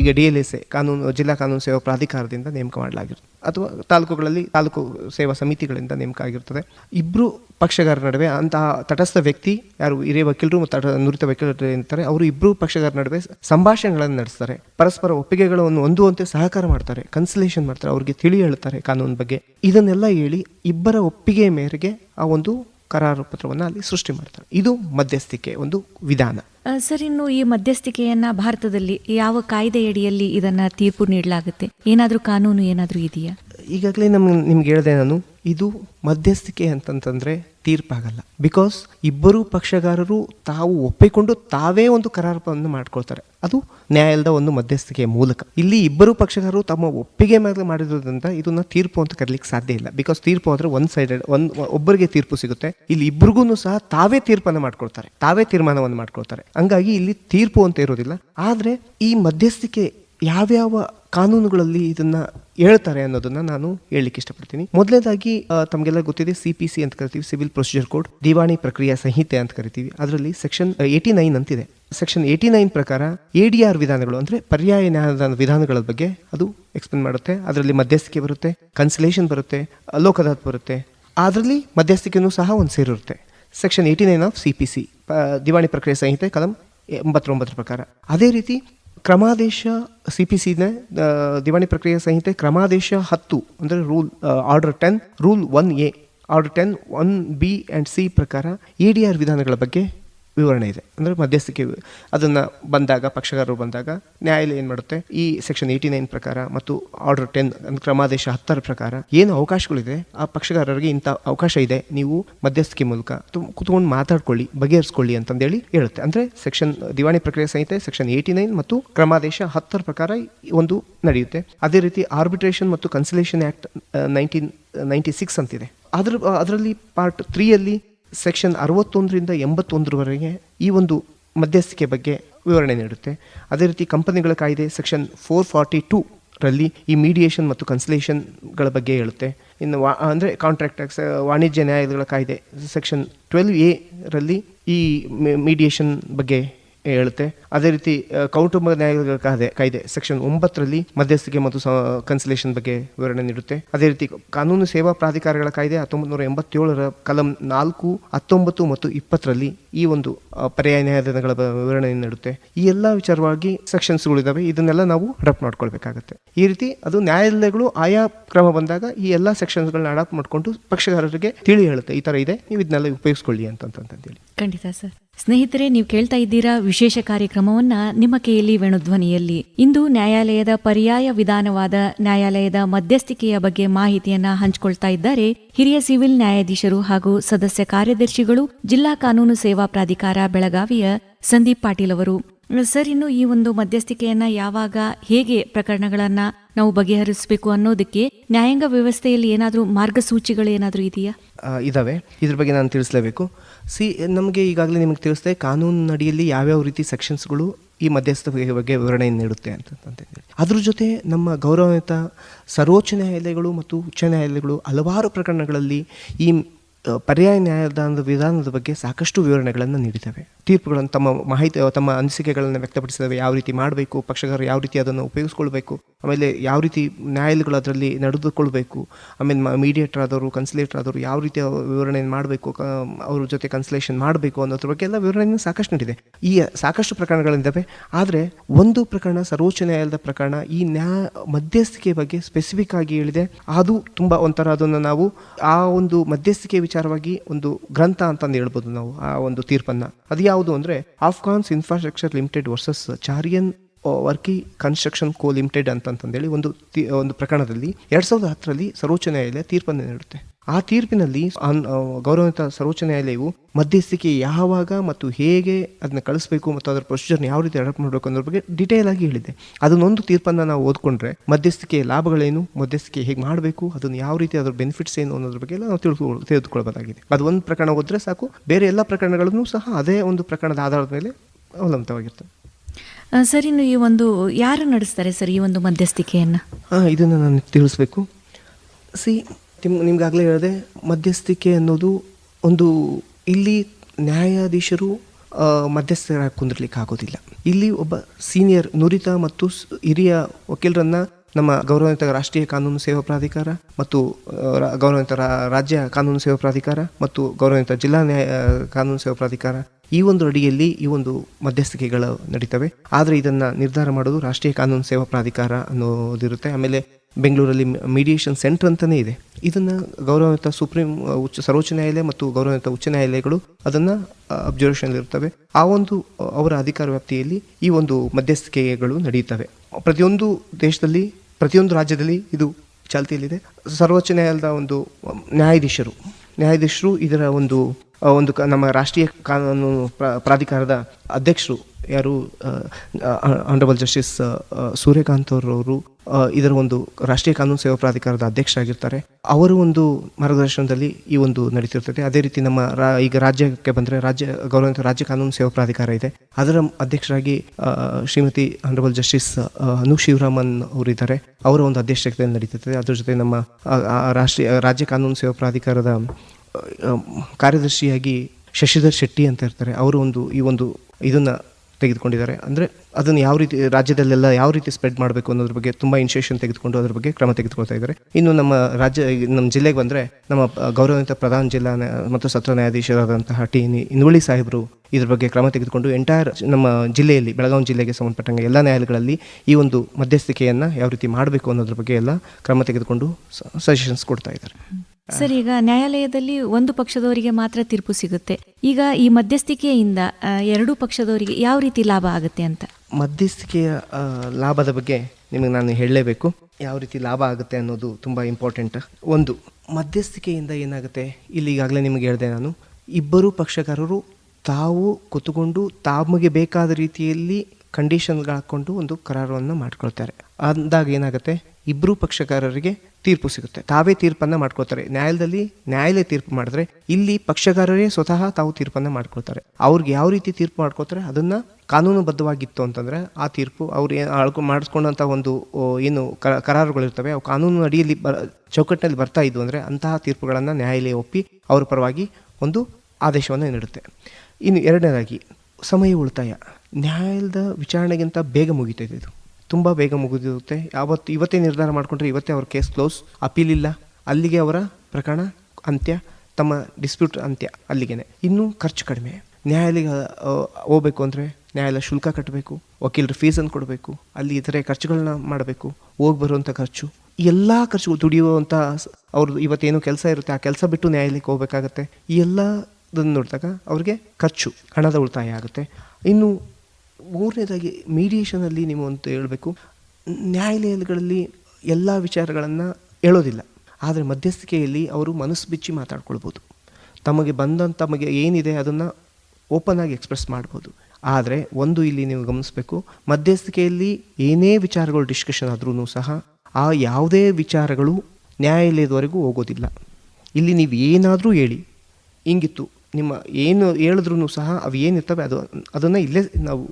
ಈಗ ಡಿ ಎಲ್ ಎಸ್ ಎ, ಕಾನೂನು, ಜಿಲ್ಲಾ ಕಾನೂನು ಸೇವಾ ಪ್ರಾಧಿಕಾರದಿಂದ ನೇಮಕ ಮಾಡಲಾಗಿರುತ್ತೆ ಅಥವಾ ತಾಲೂಕುಗಳಲ್ಲಿ ತಾಲೂಕು ಸೇವಾ ಸಮಿತಿಗಳಿಂದ ನೇಮಕ ಆಗಿರ್ತದೆ. ಇಬ್ಬರು ಪಕ್ಷಗಾರರ ನಡುವೆ ಅಂತಹ ತಟಸ್ಥ ವ್ಯಕ್ತಿ ಯಾರು, ಹಿರಿಯ ವಕೀಲರು ಮತ್ತು ನುರಿತ ವಕೀಲರು ಇರ್ತಾರೆ. ಅವರು ಇಬ್ಬರು ಪಕ್ಷಗಾರರ ನಡುವೆ ಸಂಭಾಷಣೆಗಳನ್ನು ನಡೆಸ್ತಾರೆ. ಪರಸ್ಪರ ಒಪ್ಪಿಗೆಗಳನ್ನು ಹೊಂದುವಂತೆ ಸಹಕಾರ ಮಾಡ್ತಾರೆ ಕನ್ಸಲೇಷನ್ ಮಾಡ್ತಾರೆ, ಅವ್ರಿಗೆ ತಿಳಿ ಹೇಳ್ತಾರೆ ಕಾನೂನು ಬಗ್ಗೆ. ಇದನ್ನೆಲ್ಲ ಹೇಳಿ ಇಬ್ಬರ ಒಪ್ಪಿಗೆ ಮೇರೆಗೆ ಆ ಒಂದು ಕರಾರು ಪತ್ರವನ್ನು ಅಲ್ಲಿ ಸೃಷ್ಟಿ ಮಾಡ್ತಾರೆ. ಇದು ಮಧ್ಯಸ್ಥಿಕೆ ಒಂದು ವಿಧಾನ. ಸರ್ ಇನ್ನು ಈ ಮಧ್ಯಸ್ಥಿಕೆಯನ್ನ ಭಾರತದಲ್ಲಿ ಯಾವ ಕಾಯ್ದೆಯಡಿಯಲ್ಲಿ ಇದನ್ನ ತೀರ್ಪು ನೀಡಲಾಗುತ್ತೆ? ಏನಾದರೂ ಕಾನೂನು ಏನಾದರೂ ಇದೆಯಾ? ಈಗಾಗಲೇ ನಮ್ಗೆ ನಿಮ್ಗೆ ಹೇಳಿದೆ ನಾನು ಇದು ಮಧ್ಯಸ್ಥಿಕೆ ಅಂತಂತಂದ್ರೆ ತೀರ್ಪಾಗಲ್ಲ. ಬಿಕಾಸ್ ಇಬ್ಬರು ಪಕ್ಷಗಾರರು ತಾವು ಒಪ್ಪಿಕೊಂಡು ತಾವೇ ಒಂದು ಕರಾರವನ್ನು ಮಾಡ್ಕೊಳ್ತಾರೆ. ಅದು ನ್ಯಾಯಾಲಯದ ಒಂದು ಮಧ್ಯಸ್ಥಿಕೆಯ ಮೂಲಕ. ಇಲ್ಲಿ ಇಬ್ಬರು ಪಕ್ಷಗಾರರು ತಮ್ಮ ಒಪ್ಪಿಗೆ ಮೇಲೆ ಮಾಡಿರೋದ್ರಿಂದ ಇದನ್ನ ತೀರ್ಪು ಅಂತ ಕರೀಲಿಕ್ಕೆ ಸಾಧ್ಯ ಇಲ್ಲ. ಬಿಕಾಸ್ ತೀರ್ಪು ಅಂದ್ರೆ ಒನ್ ಸೈಡೆಡ್ ಒಂದ್ ಒಬ್ಬರಿಗೆ ತೀರ್ಪು ಸಿಗುತ್ತೆ. ಇಲ್ಲಿ ಇಬ್ಬರಿಗೂ ಸಹ ತಾವೇ ತೀರ್ಪನ್ನು ಮಾಡ್ಕೊಳ್ತಾರೆ. ತಾವೇ ತೀರ್ಮಾನವನ್ನು ಮಾಡ್ಕೊಳ್ತಾರೆ. ಹಂಗಾಗಿ ಇಲ್ಲಿ ತೀರ್ಪು ಅಂತ ಇರೋದಿಲ್ಲ. ಆದ್ರೆ ಈ ಮಧ್ಯಸ್ಥಿಕೆ ಯಾವ್ಯಾವ ಕಾನೂನುಗಳಲ್ಲಿ ಇದನ್ನ ಹೇಳ್ತಾರೆ ಅನ್ನೋದನ್ನ ನಾನು ಹೇಳಲಿಕ್ಕೆ ಇಷ್ಟಪಡ್ತೀನಿ. ಮೊದಲನೇದಾಗಿ ತಮಗೆಲ್ಲ ಗೊತ್ತಿದೆ ಸಿ ಪಿ ಸಿ ಅಂತ ಕರಿತೀವಿ ಸಿವಿಲ್ ಪ್ರೊಸೀಜರ್ ಕೋಡ್ ದಿವಾಣಿ ಪ್ರಕ್ರಿಯಾ ಸಂಹಿತೆ ಅಂತ ಕರಿತೀವಿ. ಅದರಲ್ಲಿ ಸೆಕ್ಷನ್ ಏಯ್ಟಿ ನೈನ್ ಅಂತಿದೆ. ಸೆಕ್ಷನ್ ಏಯ್ಟಿ ನೈನ್ ಪ್ರಕಾರ ಎ ಡಿ ಆರ್ ವಿಧಾನಗಳು ಅಂದ್ರೆ ಪರ್ಯಾಯ ನ್ಯಾಯದ ವಿಧಾನಗಳ ಬಗ್ಗೆ ಅದು ಎಕ್ಸ್ಪ್ಲೇನ್ ಮಾಡುತ್ತೆ. ಅದರಲ್ಲಿ ಮಧ್ಯಸ್ಥಿಕೆ ಬರುತ್ತೆ ಕನ್ಸಲೇಷನ್ ಬರುತ್ತೆ, ಲೋಕದಾತ್ ಬರುತ್ತೆ. ಅದರಲ್ಲಿ ಮಧ್ಯಸ್ಥಿಕೆನೂ ಸಹ ಒಂದು ಸೇರಿರುತ್ತೆ. Section eighty nine of C P C ದಿವಾಣಿ ಪ್ರಕ್ರಿಯೆ ಸಂಹಿತೆ, ಕಲಂ ಎಂಬತ್ತೊಂಬತ್ತರ ಪ್ರಕಾರ. ಅದೇ ರೀತಿ ಕ್ರಮಾದೇಶ ಸಿ ಪಿ ಸಿನೇ ದಿವಾಣಿ ಪ್ರಕ್ರಿಯೆ ಸಂಹಿತೆ ಕ್ರಮಾದೇಶ ಹತ್ತು, ಅಂದರೆ rule order ten rule one A order ten one B and C ಪ್ರಕಾರ ಎ ಡಿ ಆರ್ ವಿಧಾನಗಳ ಬಗ್ಗೆ ವಿವರಣೆ ಇದೆ. ಅಂದರೆ ಮಧ್ಯಸ್ಥಿಕೆ ಅದನ್ನು ಬಂದಾಗ, ಪಕ್ಷಗಾರರು ಬಂದಾಗ ನ್ಯಾಯಾಲಯ ಏನು ಮಾಡುತ್ತೆ? ಈ ಸೆಕ್ಷನ್ ಏಯ್ಟಿ ನೈನ್ ಪ್ರಕಾರ ಮತ್ತು ಆರ್ಡರ್ ಟೆನ್ ಕ್ರಮಾದೇಶ ಹತ್ತರ ಪ್ರಕಾರ ಏನು ಅವಕಾಶಗಳಿದೆ? ಆ ಪಕ್ಷಗಾರರಿಗೆ ಇಂಥ ಅವಕಾಶ ಇದೆ. ನೀವು ಮಧ್ಯಸ್ಥಿಕೆ ಮೂಲಕ ಕುತ್ಕೊಂಡು ಮಾತಾಡ್ಕೊಳ್ಳಿ, ಬಗೆಹರಿಸ್ಕೊಳ್ಳಿ ಅಂತಂದೇಳಿ ಹೇಳುತ್ತೆ. ಅಂದರೆ ಸೆಕ್ಷನ್ ದಿವಾಣಿ ಪ್ರಕ್ರಿಯೆ ಸಂಹಿತೆ ಸೆಕ್ಷನ್ ಏಯ್ಟಿ ನೈನ್ ಮತ್ತು ಕ್ರಮಾದೇಶ ಹತ್ತರ ಪ್ರಕಾರ ಒಂದು ನಡೆಯುತ್ತೆ. ಅದೇ ರೀತಿ ಆರ್ಬಿಟ್ರೇಷನ್ ಮತ್ತು conciliation act nineteen ninety six ಅಂತಿದೆ. ಅದ್ರ, ಅದರಲ್ಲಿ ಪಾರ್ಟ್ ತ್ರೀಯಲ್ಲಿ ಸೆಕ್ಷನ್ ಅರವತ್ತೊಂದರಿಂದ ಎಂಬತ್ತೊಂದರವರೆಗೆ ಈ ಒಂದು ಮಧ್ಯಸ್ಥಿಕೆ ಬಗ್ಗೆ ವಿವರಣೆ ನೀಡುತ್ತೆ. ಅದೇ ರೀತಿ ಕಂಪನಿಗಳ ಕಾಯ್ದೆ ಸೆಕ್ಷನ್ ಫೋರ್ ಫಾರ್ಟಿ ಟೂ ರಲ್ಲಿ ಈ ಮೀಡಿಯೇಷನ್ ಮತ್ತು ಕನ್ಸಲೇಷನ್ಗಳ ಬಗ್ಗೆ ಹೇಳುತ್ತೆ. ಇನ್ನು ವಾ ಅಂದರೆ ಕಾಂಟ್ರಾಕ್ಟ್ ವಾಣಿಜ್ಯ ನ್ಯಾಯಾಲಯಗಳ ಕಾಯ್ದೆ ಸೆಕ್ಷನ್ ಟ್ವೆಲ್ವ್ ಎ ರಲ್ಲಿ ಈ ಮೀಡಿಯೇಷನ್ ಬಗ್ಗೆ ಹೇಳುತ್ತೆ. ಅದೇ ರೀತಿ ಕೌಟುಂಬ ನ್ಯಾಯಾಲಯಗಳ ಕಾಯ್ದೆ ಕಾಯ್ದೆ ಸೆಕ್ಷನ್ ಒಂಬತ್ತರಲ್ಲಿ ಮಧ್ಯಸ್ಥಿಕೆ ಮತ್ತು ಕನ್ಸಲೇಷನ್ ಬಗ್ಗೆ ವಿವರಣೆ ನೀಡುತ್ತೆ. ಅದೇ ರೀತಿ, ಕಾನೂನು ಸೇವಾ ಪ್ರಾಧಿಕಾರಗಳ ಕಾಯ್ದೆ ಹತ್ತೊಂಬತ್ತು ನೂರ ಎಂಬತ್ತೇಳರ ಕಲಂ ನಾಲ್ಕು, ಹತ್ತೊಂಬತ್ತು ಮತ್ತು ಇಪ್ಪತ್ತರಲ್ಲಿ ಈ ಒಂದು ಪರ್ಯಾಯ ನ್ಯಾಯಾಲಯಗಳ ವಿವರಣೆ ನೀಡುತ್ತೆ. ಈ ಎಲ್ಲ ವಿಚಾರವಾಗಿ ಸೆಕ್ಷನ್ಸ್ಗಳಿದ್ದಾವೆ ಇದನ್ನೆಲ್ಲ ನಾವು ಅಡಾಪ್ಟ್ ಮಾಡ್ಕೊಳ್ಬೇಕಾಗುತ್ತೆ. ಈ ರೀತಿ, ಅದು ನ್ಯಾಯಾಲಯಗಳು ಆಯಾ ಕ್ರಮ ಬಂದಾಗ ಈ ಎಲ್ಲ ಸೆಕ್ಷನ್ಸ್ಗಳನ್ನ ಅಡಾಪ್ಟ್ ಮಾಡಿಕೊಂಡು ಪಕ್ಷಗಾರರಿಗೆ ತಿಳಿ ಹೇಳುತ್ತೆ. ಈ ಥರ ಇದೆ. ನೀವು ಇದನ್ನೆಲ್ಲ ಉಪಯೋಗಿಸ್ಕೊಳ್ಳಿ ಅಂತಂತಂತೇಳಿ ಖಂಡಿತ ಸರ್. ಸ್ನೇಹಿತರೆ, ನೀವು ಕೇಳ್ತಾ ಇದ್ದೀರಾ ವಿಶೇಷ ಕಾರ್ಯಕ್ರಮವನ್ನ ನಿಮ್ಮ ಕೈಯಲ್ಲಿ ವೇಣುಧ್ವನಿಯಲ್ಲಿ. ಇಂದು ನ್ಯಾಯಾಲಯದ ಪರ್ಯಾಯ ವಿಧಾನವಾದ ನ್ಯಾಯಾಲಯದ ಮಧ್ಯಸ್ಥಿಕೆಯ ಬಗ್ಗೆ ಮಾಹಿತಿಯನ್ನ ಹಂಚಿಕೊಳ್ತಾ ಇದ್ದಾರೆ ಹಿರಿಯ ಸಿವಿಲ್ ನ್ಯಾಯಾಧೀಶರು ಹಾಗೂ ಸದಸ್ಯ ಕಾರ್ಯದರ್ಶಿಗಳು, ಜಿಲ್ಲಾ ಕಾನೂನು ಸೇವಾ ಪ್ರಾಧಿಕಾರ ಬೆಳಗಾವಿಯ ಸಂದೀಪ್ ಪಾಟೀಲ್ ಅವರು. ಸರ್, ಇನ್ನು ಈ ಒಂದು ಮಧ್ಯಸ್ಥಿಕೆಯನ್ನ ಯಾವಾಗ, ಹೇಗೆ ಪ್ರಕರಣಗಳನ್ನ ನಾವು ಬಗೆಹರಿಸಬೇಕು ಅನ್ನೋದಕ್ಕೆ ನ್ಯಾಯಾಂಗ ವ್ಯವಸ್ಥೆಯಲ್ಲಿ ಏನಾದರೂ ಮಾರ್ಗಸೂಚಿಗಳು ಏನಾದರೂ ಇದೆಯಾ ಇದಾವೆ. ಇದ್ರ ಬಗ್ಗೆ ನಾನು ತಿಳಿಸ್ಲೇಬೇಕು. ಸಿ, ನಮಗೆ ಈಗಾಗಲೇ ನಿಮಗೆ ತಿಳಿಸಿದೆ ಕಾನೂನಿನಡಿಯಲ್ಲಿ ಯಾವ್ಯಾವ ರೀತಿ ಸೆಕ್ಷನ್ಸ್ಗಳು ಈ ಮಧ್ಯಸ್ಥ ಬಗ್ಗೆ ವಿವರಣೆಯನ್ನು ನೀಡುತ್ತೆ ಅಂತ ಅಂತಂದೇಳಿ ಅದ್ರ ಜೊತೆ ನಮ್ಮ ಗೌರವಯುತ ಸರ್ವೋಚ್ಚ ನ್ಯಾಯಾಲಯಗಳು ಮತ್ತು ಉಚ್ಚ ನ್ಯಾಯಾಲಯಗಳು ಹಲವಾರು ಪ್ರಕರಣಗಳಲ್ಲಿ ಈ ಪರ್ಯಾಯ ನ್ಯಾಯದಾನದ ವಿಧಾನದ ಬಗ್ಗೆ ಸಾಕಷ್ಟು ವಿವರಣೆಗಳನ್ನು ನೀಡಿದ್ದಾವೆ. ತೀರ್ಪುಗಳನ್ನು ತಮ್ಮ ಮಾಹಿತಿ, ತಮ್ಮ ಅನಿಸಿಕೆಗಳನ್ನು ವ್ಯಕ್ತಪಡಿಸಿದ್ದಾವೆ ಯಾವ ರೀತಿ ಮಾಡಬೇಕು, ಪಕ್ಷಗಾರರು ಯಾವ ರೀತಿ ಅದನ್ನು ಉಪಯೋಗಿಸ್ಕೊಳ್ಬೇಕು, ಆಮೇಲೆ ಯಾವ ರೀತಿ ನ್ಯಾಯಾಲಯಗಳು ಅದರಲ್ಲಿ ನಡೆದುಕೊಳ್ಬೇಕು ಆಮೇಲೆ ಮೀಡಿಯೇಟರ್ ಆದವರು ಕನ್ಸಲೇಟರ್ ಆದವರು ಯಾವ ರೀತಿ ವಿವರಣೆಯನ್ನು ಮಾಡಬೇಕು ಅವ್ರ ಜೊತೆ ಕನ್ಸಲೇಷನ್ ಮಾಡಬೇಕು ಅನ್ನೋದ್ರ ಬಗ್ಗೆ ಎಲ್ಲ ವಿವರಣೆಯನ್ನು ಸಾಕಷ್ಟು ನೀಡಿದೆ. ಈ ಸಾಕಷ್ಟು ಪ್ರಕರಣಗಳಿದ್ದಾವೆ ಆದರೆ ಒಂದು ಪ್ರಕರಣ ಸರ್ವೋಚ್ಚ ನ್ಯಾಯಾಲಯದ ಪ್ರಕರಣ ಈ ನ್ಯಾಯ ಮಧ್ಯಸ್ಥಿಕೆ ಬಗ್ಗೆ ಸ್ಪೆಸಿಫಿಕ್ ಆಗಿ ಹೇಳಿದೆ. ಅದು ತುಂಬ ಒಂಥರ ಅದನ್ನು ನಾವು ಆ ಒಂದು ಮಧ್ಯಸ್ಥಿಕೆ ವಿಚಾರವಾಗಿ ಒಂದು ಗ್ರಂಥ ಅಂತ ಹೇಳ್ಬೋದು ನಾವು, ಆ ಒಂದು ತೀರ್ಪನ್ನ. ಅದು ಯಾವುದು ಅಂದರೆ, Afcons infrastructure limited versus Cherian Varkey construction co limited ಅಂತಂತಂದೇಳಿ ಒಂದು ಒಂದು ಪ್ರಕರಣದಲ್ಲಿ ಎರಡ್ ಸಾವಿರದ ಹತ್ತರಲ್ಲಿ ಸರ್ವೋಚ್ಚ ನ್ಯಾಯಾಲಯ ತೀರ್ಪನ್ನು ನೀಡುತ್ತೆ. ಆ ತೀರ್ಪಿನಲ್ಲಿ ಗೌರವಾನ್ವಿತ ಸರ್ವೋಚ್ಚ ನ್ಯಾಯಾಲಯವು ಮಧ್ಯಸ್ಥಿಕೆ ಯಾವಾಗ ಮತ್ತು ಹೇಗೆ ಅದನ್ನ ಕಳಿಸಬೇಕು ಮತ್ತು ಅದರ ಪ್ರೊಸೀಜರ್ನ ಯಾವ ರೀತಿ ಅಡಾಪ್ಟ್ ಮಾಡಬೇಕು ಅನ್ನೋದ್ರ ಬಗ್ಗೆ ಡಿಟೇಲ್ ಆಗಿ ಹೇಳಿದೆ. ಅದನ್ನೊಂದು ತೀರ್ಪನ್ನು ನಾವು ಓದ್ಕೊಂಡ್ರೆ ಮಧ್ಯಸ್ಥಿಕೆ ಲಾಭಗಳೇನು ಮಧ್ಯಸ್ಥಿಕೆ ಹೇಗೆ ಮಾಡಬೇಕು ಅದನ್ನು ಯಾವ ರೀತಿ ಅದರ ಬೆನಿಫಿಟ್ಸ್ ಏನು ಅನ್ನೋದ್ರ ಬಗ್ಗೆ ಎಲ್ಲ ನಾವು ತಿಳ್ಕೊ ತಿಳಿದುಕೊಳ್ಬೋದಾಗಿದೆ ಅದು ಒಂದು ಪ್ರಕರಣ ಓದಿದ್ರೆ ಸಾಕು ಬೇರೆ ಎಲ್ಲ ಪ್ರಕರಣಗಳನ್ನು ಸಹ ಅದೇ ಒಂದು ಪ್ರಕರಣದ ಆಧಾರದ ಮೇಲೆ ಅವಲಂಬಿತವಾಗಿರ್ತದೆ. ಸರಿ ಇನ್ನು ಈ ಒಂದು ಯಾರು ನಡೆಸ್ತಾರೆ ಸರ್ ಈ ಒಂದು ಮಧ್ಯಸ್ಥಿಕೆಯನ್ನು? ಇದನ್ನು ನಾನು ತಿಳಿಸ್ಬೇಕು. ಸಿ ನಿಮ್ ನಿಮ್ಗಾಗಲೇ ಹೇಳಿದೆ, ಮಧ್ಯಸ್ಥಿಕೆ ಅನ್ನೋದು ಒಂದು ಇಲ್ಲಿ ನ್ಯಾಯಾಧೀಶರು ಮಧ್ಯಸ್ಥರ ಕುಂದಿರ್ಲಿಕ್ಕೆ ಆಗೋದಿಲ್ಲ. ಇಲ್ಲಿ ಒಬ್ಬ ಸೀನಿಯರ್ ನುರಿತ ಮತ್ತು ಹಿರಿಯ ವಕೀಲರನ್ನ ನಮ್ಮ ಗೌರವಾನ್ವಿತ ರಾಷ್ಟ್ರೀಯ ಕಾನೂನು ಸೇವಾ ಪ್ರಾಧಿಕಾರ ಮತ್ತು ಗೌರವಾನ್ವಿತ ರಾಜ್ಯ ಕಾನೂನು ಸೇವಾ ಪ್ರಾಧಿಕಾರ ಮತ್ತು ಗೌರವಾನ್ವಿತ ಜಿಲ್ಲಾ ನ್ಯಾಯ ಕಾನೂನು ಸೇವಾ ಪ್ರಾಧಿಕಾರ ಈ ಒಂದು ಅಡಿಯಲ್ಲಿ ಈ ಒಂದು ಮಧ್ಯಸ್ಥಿಕೆಗಳು ನಡೀತವೆ. ಆದರೆ ಇದನ್ನು ನಿರ್ಧಾರ ಮಾಡೋದು ರಾಷ್ಟ್ರೀಯ ಕಾನೂನು ಸೇವಾ ಪ್ರಾಧಿಕಾರ ಅನ್ನೋದಿರುತ್ತೆ. ಆಮೇಲೆ ಬೆಂಗಳೂರಲ್ಲಿ ಮೀಡಿಯೇಷನ್ ಸೆಂಟರ್ ಅಂತಲೇ ಇದೆ. ಇದನ್ನು ಗೌರವಾನ್ವಿತ ಸುಪ್ರೀಂ ಉಚ್ಚ, ಸರ್ವೋಚ್ಚ ನ್ಯಾಯಾಲಯ ಮತ್ತು ಗೌರವಾನ್ವಿತ ಉಚ್ಚ ನ್ಯಾಯಾಲಯಗಳು ಅದನ್ನು ಅಬ್ಸರ್ವೇಷನ್ ಇರ್ತವೆ. ಆ ಒಂದು, ಅವರ ಅಧಿಕಾರ ವ್ಯಾಪ್ತಿಯಲ್ಲಿ ಈ ಒಂದು ಮಧ್ಯಸ್ಥಿಕೆಗಳು ನಡೆಯುತ್ತವೆ. ಪ್ರತಿಯೊಂದು ದೇಶದಲ್ಲಿ, ಪ್ರತಿಯೊಂದು ರಾಜ್ಯದಲ್ಲಿ ಇದು ಚಾಲ್ತಿಯಲ್ಲಿದೆ. ಸರ್ವೋಚ್ಚ ನ್ಯಾಯಾಲಯದ ಒಂದು ನ್ಯಾಯಾಧೀಶರು ನ್ಯಾಯಾಧೀಶರು ಇದರ ಒಂದು ಒಂದು ನಮ್ಮ ರಾಷ್ಟ್ರೀಯ ಕಾನೂನು ಪ್ರ- ಪ್ರಾಧಿಕಾರದ ಅಧ್ಯಕ್ಷರು ಯಾರು ಆನರಬಲ್ ಜಸ್ಟಿಸ್ ಸೂರ್ಯಕಾಂತ್ ಅವರವರು ಇದರ ಒಂದು ರಾಷ್ಟ್ರೀಯ ಕಾನೂನು ಸೇವಾ ಪ್ರಾಧಿಕಾರದ ಅಧ್ಯಕ್ಷರಾಗಿರ್ತಾರೆ. ಅವರ ಒಂದು ಮಾರ್ಗದರ್ಶನದಲ್ಲಿ ಈ ಒಂದು ನಡೀತಿರ್ತದೆ. ಅದೇ ರೀತಿ ನಮ್ಮ ಈಗ ರಾಜ್ಯಕ್ಕೆ ಬಂದರೆ ರಾಜ್ಯ ಗೌರವಾನ್ವಿತ ರಾಜ್ಯ ಕಾನೂನು ಸೇವಾ ಪ್ರಾಧಿಕಾರ ಇದೆ. ಅದರ ಅಧ್ಯಕ್ಷರಾಗಿ ಶ್ರೀಮತಿ ಆನರಬಲ್ ಜಸ್ಟಿಸ್ ಅನು ಶಿವರಾಮನ್ ಅವರಿದ್ದಾರೆ. ಅವರ ಒಂದು ಅಧ್ಯಕ್ಷತೆಯಲ್ಲಿ ನಡೀತಿರ್ತದೆ. ಅದ್ರ ಜೊತೆ ನಮ್ಮ ರಾಷ್ಟ್ರೀಯ, ರಾಜ್ಯ ಕಾನೂನು ಸೇವಾ ಪ್ರಾಧಿಕಾರದ ಕಾರ್ಯದರ್ಶಿಯಾಗಿ ಶಶಿಧರ್ ಶೆಟ್ಟಿ ಅಂತ ಇರ್ತಾರೆ. ಅವರು ಒಂದು ಈ ಒಂದು ಇದನ್ನ ತೆಗೆದುಕೊಂಡಿದ್ದಾರೆ. ಅಂದರೆ ಅದನ್ನು ಯಾವ ರೀತಿ, ರಾಜ್ಯದಲ್ಲೆಲ್ಲ ಯಾವ ರೀತಿ ಸ್ಪ್ರೆಡ್ ಮಾಡಬೇಕು ಅನ್ನೋದ್ರ ಬಗ್ಗೆ ತುಂಬ ಇನಿಷಿಯೇಷನ್ ತೆಗೆದುಕೊಂಡು ಅದ್ರ ಬಗ್ಗೆ ಕ್ರಮ ತೆಗೆದುಕೊಳ್ತಾ ಇದ್ದಾರೆ. ಇನ್ನು ನಮ್ಮ ರಾಜ್ಯ, ನಮ್ಮ ಜಿಲ್ಲೆಗೆ ಬಂದರೆ ನಮ್ಮ ಗೌರವಿತ ಪ್ರಧಾನ ಜಿಲ್ಲಾ ಮತ್ತು ಸತ್ರ ನ್ಯಾಯಾಧೀಶರಾದಂತಹ ಟಿ ಇನ್ವಳಿ ಸಾಹೇಬರು ಇದ್ರ ಬಗ್ಗೆ ಕ್ರಮ ತೆಗೆದುಕೊಂಡು ಎಂಟೈರ್ ನಮ್ಮ ಜಿಲ್ಲೆಯಲ್ಲಿ, ಬೆಳಗಾವಿ ಜಿಲ್ಲೆಗೆ ಸಂಬಂಧಪಟ್ಟಂಗೆ ಎಲ್ಲ ನ್ಯಾಯಾಲಯಗಳಲ್ಲಿ ಈ ಒಂದು ಮಧ್ಯಸ್ಥಿಕೆಯನ್ನು ಯಾವ ರೀತಿ ಮಾಡಬೇಕು ಅನ್ನೋದ್ರ ಬಗ್ಗೆ ಎಲ್ಲ ಕ್ರಮ ತೆಗೆದುಕೊಂಡು ಸಜೆಷನ್ಸ್ ಕೊಡ್ತಾ ಇದ್ದಾರೆ. ಸರ್, ಈಗ ನ್ಯಾಯಾಲಯದಲ್ಲಿ ಒಂದು ಪಕ್ಷದವರಿಗೆ ಮಾತ್ರ ತೀರ್ಪು ಸಿಗುತ್ತೆ. ಈಗ ಈ ಮಧ್ಯಸ್ಥಿಕೆಯಿಂದ ಎರಡು ಪಕ್ಷದವರಿಗೆ ಯಾವ ರೀತಿ ಲಾಭ ಆಗುತ್ತೆ ಅಂತ? ಮಧ್ಯಸ್ಥಿಕೆಯ ಲಾಭದ ಬಗ್ಗೆ ನಿಮಗೆ ನಾನು ಹೇಳಲೇಬೇಕು. ಯಾವ ರೀತಿ ಲಾಭ ಆಗುತ್ತೆ ಅನ್ನೋದು ತುಂಬ ಇಂಪಾರ್ಟೆಂಟ್ ಒಂದು, ಮಧ್ಯಸ್ಥಿಕೆಯಿಂದ ಏನಾಗುತ್ತೆ? ಇಲ್ಲಿ ಈಗಾಗಲೇ ನಿಮಗೆ ಹೇಳಿದೆ ನಾನು. ಇಬ್ಬರು ಪಕ್ಷಕಾರರು ತಾವು ಕೂತುಕೊಂಡು ತಮಗೆ ಬೇಕಾದ ರೀತಿಯಲ್ಲಿ ಕಂಡೀಷನ್ಗಳು ಹಾಕ್ಕೊಂಡು ಒಂದು ಕರಾರವನ್ನು ಮಾಡ್ಕೊಳ್ತಾರೆ. ಅಂದಾಗ ಏನಾಗುತ್ತೆ? ಇಬ್ಬರು ಪಕ್ಷಕಾರರಿಗೆ ತೀರ್ಪು ಸಿಗುತ್ತೆ. ತಾವೇ ತೀರ್ಪನ್ನು ಮಾಡ್ಕೊಳ್ತಾರೆ. ನ್ಯಾಯಾಲಯದಲ್ಲಿ ನ್ಯಾಯಾಲಯ ತೀರ್ಪು ಮಾಡಿದ್ರೆ ಇಲ್ಲಿ ಪಕ್ಷಕಾರರೇ ಸ್ವತಃ ತಾವು ತೀರ್ಪನ್ನು ಮಾಡ್ಕೊಳ್ತಾರೆ. ಅವ್ರಿಗೆ ಯಾವ ರೀತಿ ತೀರ್ಪು ಮಾಡ್ಕೋತಾರೆ ಅದನ್ನ ಕಾನೂನುಬದ್ಧವಾಗಿತ್ತು ಅಂತಂದ್ರೆ ಆ ತೀರ್ಪು ಅವ್ರು ಏನು ಮಾಡಿಸ್ಕೊಂಡಂತ ಒಂದು ಏನು ಕರಾರುಗಳು ಕರಾರುಗಳಿರ್ತವೆ, ಅವು ಕಾನೂನು ಅಡಿಯಲ್ಲಿ ಬ ಚೌಕಟ್ಟಿನಲ್ಲಿ ಬರ್ತಾ ಇದ್ವು ಅಂದರೆ ಅಂತಹ ತೀರ್ಪುಗಳನ್ನು ನ್ಯಾಯಾಲಯ ಒಪ್ಪಿ ಅವರ ಪರವಾಗಿ ಒಂದು ಆದೇಶವನ್ನು ನೀಡುತ್ತೆ. ಇನ್ನು ಎರಡನೇದಾಗಿ, ಸಮಯ ಉಳಿತಾಯ. ನ್ಯಾಯಾಲಯದ ವಿಚಾರಣೆಗಿಂತ ಬೇಗ ಮುಗಿತೈತೆ ಇದು. ತುಂಬ ಬೇಗ ಮುಗಿದಿರುತ್ತೆ. ಯಾವತ್ತು ಇವತ್ತೇ ನಿರ್ಧಾರ ಮಾಡಿಕೊಂಡ್ರೆ ಇವತ್ತೇ ಅವ್ರ ಕೇಸ್ ಕ್ಲೋಸ್. ಅಪೀಲ್ ಇಲ್ಲ. ಅಲ್ಲಿಗೆ ಅವರ ಪ್ರಕರಣ ಅಂತ್ಯ, ತಮ್ಮ ಡಿಸ್ಪ್ಯೂಟ್ ಅಂತ್ಯ ಅಲ್ಲಿಗೆನೆ. ಇನ್ನು ಖರ್ಚು ಕಡಿಮೆ. ನ್ಯಾಯಾಲಯ ಹೋಗಬೇಕು ಅಂದರೆ ನ್ಯಾಯಾಲಯ ಶುಲ್ಕ ಕಟ್ಟಬೇಕು ವಕೀಲರ ಫೀಸನ್ನು ಕೊಡಬೇಕು, ಅಲ್ಲಿ ಇತರೆ ಖರ್ಚುಗಳನ್ನ ಮಾಡಬೇಕು, ಹೋಗಿ ಬರುವಂಥ ಖರ್ಚು. ಎಲ್ಲ ಖರ್ಚು ದುಡಿಯುವಂಥ ಅವ್ರದ್ದು ಇವತ್ತೇನು ಕೆಲಸ ಇರುತ್ತೆ, ಆ ಕೆಲಸ ಬಿಟ್ಟು ನ್ಯಾಯಾಲಯಕ್ಕೆ ಹೋಗ್ಬೇಕಾಗತ್ತೆ. ಈ ಎಲ್ಲದನ್ನು ನೋಡಿದಾಗ ಅವ್ರಿಗೆ ಖರ್ಚು, ಹಣದ ಉಳಿತಾಯ ಆಗುತ್ತೆ. ಇನ್ನು ಮೂರನೇದಾಗಿ ಮೀಡಿಯೇಷನಲ್ಲಿ ನೀವು ಅಂತ ಹೇಳಬೇಕು. ನ್ಯಾಯಾಲಯಗಳಲ್ಲಿ ಎಲ್ಲ ವಿಚಾರಗಳನ್ನು ಹೇಳೋದಿಲ್ಲ. ಆದರೆ ಮಧ್ಯಸ್ಥಿಕೆಯಲ್ಲಿ ಅವರು ಮನಸ್ಸು ಬಿಚ್ಚಿ ಮಾತಾಡ್ಕೊಳ್ಬೋದು. ತಮಗೆ ಬಂದಂಥ ತಮಗೆ ಏನಿದೆ ಅದನ್ನು ಓಪನ್ ಆಗಿ ಎಕ್ಸ್ಪ್ರೆಸ್ ಮಾಡ್ಬೋದು. ಆದರೆ ಒಂದು ಇಲ್ಲಿ ನೀವು ಗಮನಿಸಬೇಕು, ಮಧ್ಯಸ್ಥಿಕೆಯಲ್ಲಿ ಏನೇ ವಿಚಾರಗಳು ಡಿಸ್ಕಷನ್ ಆದ್ರೂ ಸಹ ಆ ಯಾವುದೇ ವಿಚಾರಗಳು ನ್ಯಾಯಾಲಯದವರೆಗೂ ಹೋಗೋದಿಲ್ಲ. ಇಲ್ಲಿ ನೀವು ಏನಾದರೂ ಹೇಳಿ, ಹಿಂಗಿತ್ತು, ನಿಮ್ಮ ಏನು ಹೇಳಿದ್ರು ಸಹ ಅವು ಏನಿರ್ತವೆ ಅದು, ಅದನ್ನು ಇಲ್ಲೇ ನಾವು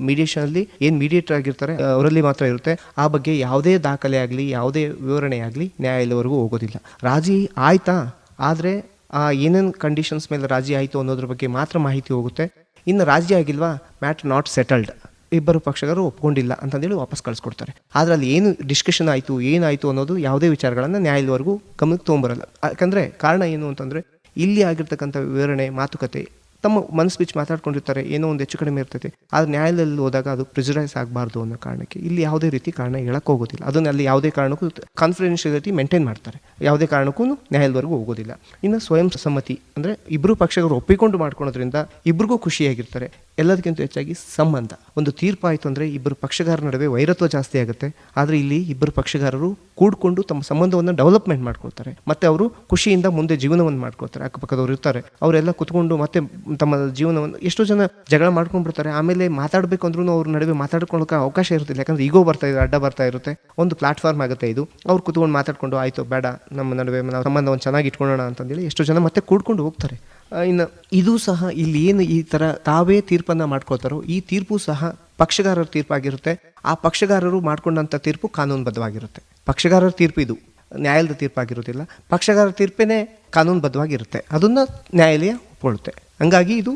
ಮೀಡಿಯೇಷನಲ್ಲಿ ಏನು ಮೀಡಿಯೇಟರ್ ಆಗಿರ್ತಾರೆ ಅವರಲ್ಲಿ ಮಾತ್ರ ಇರುತ್ತೆ. ಆ ಬಗ್ಗೆ ಯಾವುದೇ ದಾಖಲೆ ಆಗಲಿ, ಯಾವುದೇ ವಿವರಣೆ ಆಗಲಿ ನ್ಯಾಯಾಲಯವರೆಗೂ ಹೋಗೋದಿಲ್ಲ. ರಾಜಿ ಆಯ್ತಾ? ಆದರೆ, ಆ, ಏನೇನು ಕಂಡೀಷನ್ಸ್ ಮೇಲೆ ರಾಜಿ ಆಯಿತು ಅನ್ನೋದ್ರ ಬಗ್ಗೆ ಮಾತ್ರ ಮಾಹಿತಿ ಹೋಗುತ್ತೆ. ಇನ್ನು ರಾಜಿ ಆಗಿಲ್ವಾ? ಮ್ಯಾಟರ್ ನಾಟ್ ಸೆಟಲ್ಡ್ ಇಬ್ಬರು ಪಕ್ಷಗಳು ಒಪ್ಕೊಂಡಿಲ್ಲ ಅಂತಂದೇಳಿ ವಾಪಸ್ ಕಳಿಸ್ಕೊಡ್ತಾರೆ. ಆದರೆ ಅಲ್ಲಿ ಏನು ಡಿಸ್ಕಷನ್ ಆಯಿತು, ಏನಾಯಿತು ಅನ್ನೋದು ಯಾವುದೇ ವಿಚಾರಗಳನ್ನು ನ್ಯಾಯಾಲಯವರೆಗೂ ಗಮನಕ್ಕೆ ತೊಗೊಂಬರಲ್ಲ. ಯಾಕಂದರೆ ಕಾರಣ ಏನು ಅಂತಂದರೆ, ಇಲ್ಲಿ ಆಗಿರ್ತಕ್ಕಂಥ ವಿವರಣೆ, ಮಾತುಕತೆ ತಮ್ಮ ಮನಸ್ಸು ಬಿಚ್ಚಿ ಮಾತಾಡ್ಕೊಂಡಿರ್ತಾರೆ, ಏನೋ ಒಂದು ಹೆಚ್ಚು ಕಡಿಮೆ ಇರ್ತೈತೆ. ಆದರೆ ನ್ಯಾಯಾಲಯದಲ್ಲಿ ಹೋದಾಗ ಅದು ಪ್ರಿಜರೈಸ್ ಆಗಬಾರ್ದು ಅನ್ನೋ ಕಾರಣಕ್ಕೆ ಇಲ್ಲಿ ಯಾವುದೇ ರೀತಿ ಕಾರಣ ಹೇಳಕ್ಕೆ ಹೋಗೋದಿಲ್ಲ. ಅದನ್ನ ಅಲ್ಲಿ ಯಾವುದೇ ಕಾರಣಕ್ಕೂ ಕಾನ್ಫಿಡೆನ್ಷಿಯಾಲಿಟಿ ಮೇಂಟೈನ್ ಮಾಡ್ತಾರೆ. ಯಾವುದೇ ಕಾರಣಕ್ಕೂ ನ್ಯಾಯಾಲಯವರೆಗೂ ಹೋಗೋದಿಲ್ಲ. ಇನ್ನು ಸ್ವಯಂ ಸಮ್ಮತಿ ಅಂದರೆ ಇಬ್ಬರು ಪಕ್ಷಗಳು ಒಪ್ಪಿಕೊಂಡು ಮಾಡ್ಕೊಳೋದ್ರಿಂದ ಇಬ್ರಿಗೂ ಖುಷಿಯಾಗಿರ್ತಾರೆ. ಎಲ್ಲದಕ್ಕಿಂತ ಹೆಚ್ಚಾಗಿ ಸಂಬಂಧ. ಒಂದು ತೀರ್ಪು ಆಯಿತು ಅಂದರೆ ಇಬ್ಬರು ಪಕ್ಷಗಾರರ ನಡುವೆ ವೈರತ್ವ ಜಾಸ್ತಿ ಆಗುತ್ತೆ. ಆದರೆ ಇಲ್ಲಿ ಇಬ್ಬರು ಪಕ್ಷಗಾರರು ಕೂಡ್ಕೊಂಡು ತಮ್ಮ ಸಂಬಂಧವನ್ನು ಡೆವಲಪ್ಮೆಂಟ್ ಮಾಡ್ಕೊಳ್ತಾರೆ. ಮತ್ತೆ ಅವರು ಖುಷಿಯಿಂದ ಮುಂದೆ ಜೀವನವನ್ನು ಮಾಡ್ಕೊಳ್ತಾರೆ. ಅಕ್ಕಪಕ್ಕದವ್ರು ಇರ್ತಾರೆ. ಅವರೆಲ್ಲ ಕುತ್ಕೊಂಡು ಮತ್ತೆ ತಮ್ಮ ಜೀವನವನ್ನು ಎಷ್ಟೋ ಜನ ಜಗಳ ಮಾಡ್ಕೊಂಡ್ಬಿಡ್ತಾರೆ. ಆಮೇಲೆ ಮಾತಾಡಬೇಕು ಅಂದ್ರೂ ಅವ್ರ ನಡುವೆ ಮಾತಾಡ್ಕೊಳ್ಳೋಕೆ ಅವಕಾಶ ಇರುತ್ತಿಲ್ಲ ಯಾಕಂದ್ರೆ ಈಗೋ ಬರ್ತಾ ಇದೆ, ಅಡ್ಡ ಬರ್ತಾ ಇರುತ್ತೆ. ಒಂದು ಪ್ಲಾಟ್ಫಾರ್ಮ್ ಆಗುತ್ತೆ ಇದು. ಅವ್ರು ಕುತ್ಕೊಂಡು ಮಾತಾಡ್ಕೊಂಡು, ಆಯಿತು, ಬೇಡ. ನಮ್ಮ ನಡುವೆ ನಾವು ಸಂಬಂಧವನ್ನು ಚೆನ್ನಾಗಿ ಇಟ್ಕೊಳ್ಳೋಣ ಅಂತಂದೇಳಿ ಎಷ್ಟೋ ಜನ ಮತ್ತೆ ಕೂಡ್ಕೊಂಡು ಹೋಗ್ತಾರೆ. ಇನ್ನು ಇದು ಸಹ ಇಲ್ಲಿ ಏನು ಈ ಥರ ತಾವೇ ತೀರ್ಪನ್ನು ಮಾಡ್ಕೊಳ್ತಾರೋ ಈ ತೀರ್ಪು ಸಹ ಪಕ್ಷಗಾರರ ತೀರ್ಪಾಗಿರುತ್ತೆ. ಆ ಪಕ್ಷಗಾರರು ಮಾಡ್ಕೊಂಡಂಥ ತೀರ್ಪು ಕಾನೂನುಬದ್ಧವಾಗಿರುತ್ತೆ. ಪಕ್ಷಗಾರರ ತೀರ್ಪು ಇದು. ನ್ಯಾಯಾಲಯದ ತೀರ್ಪಾಗಿರೋದಿಲ್ಲ ಪಕ್ಷಗಾರರ ತೀರ್ಪೇನೆ ಕಾನೂನುಬದ್ಧವಾಗಿರುತ್ತೆ. ಅದನ್ನು ನ್ಯಾಯಾಲಯ ಒಪ್ಪೊಳ್ಳುತ್ತೆ ಹಂಗಾಗಿ ಇದು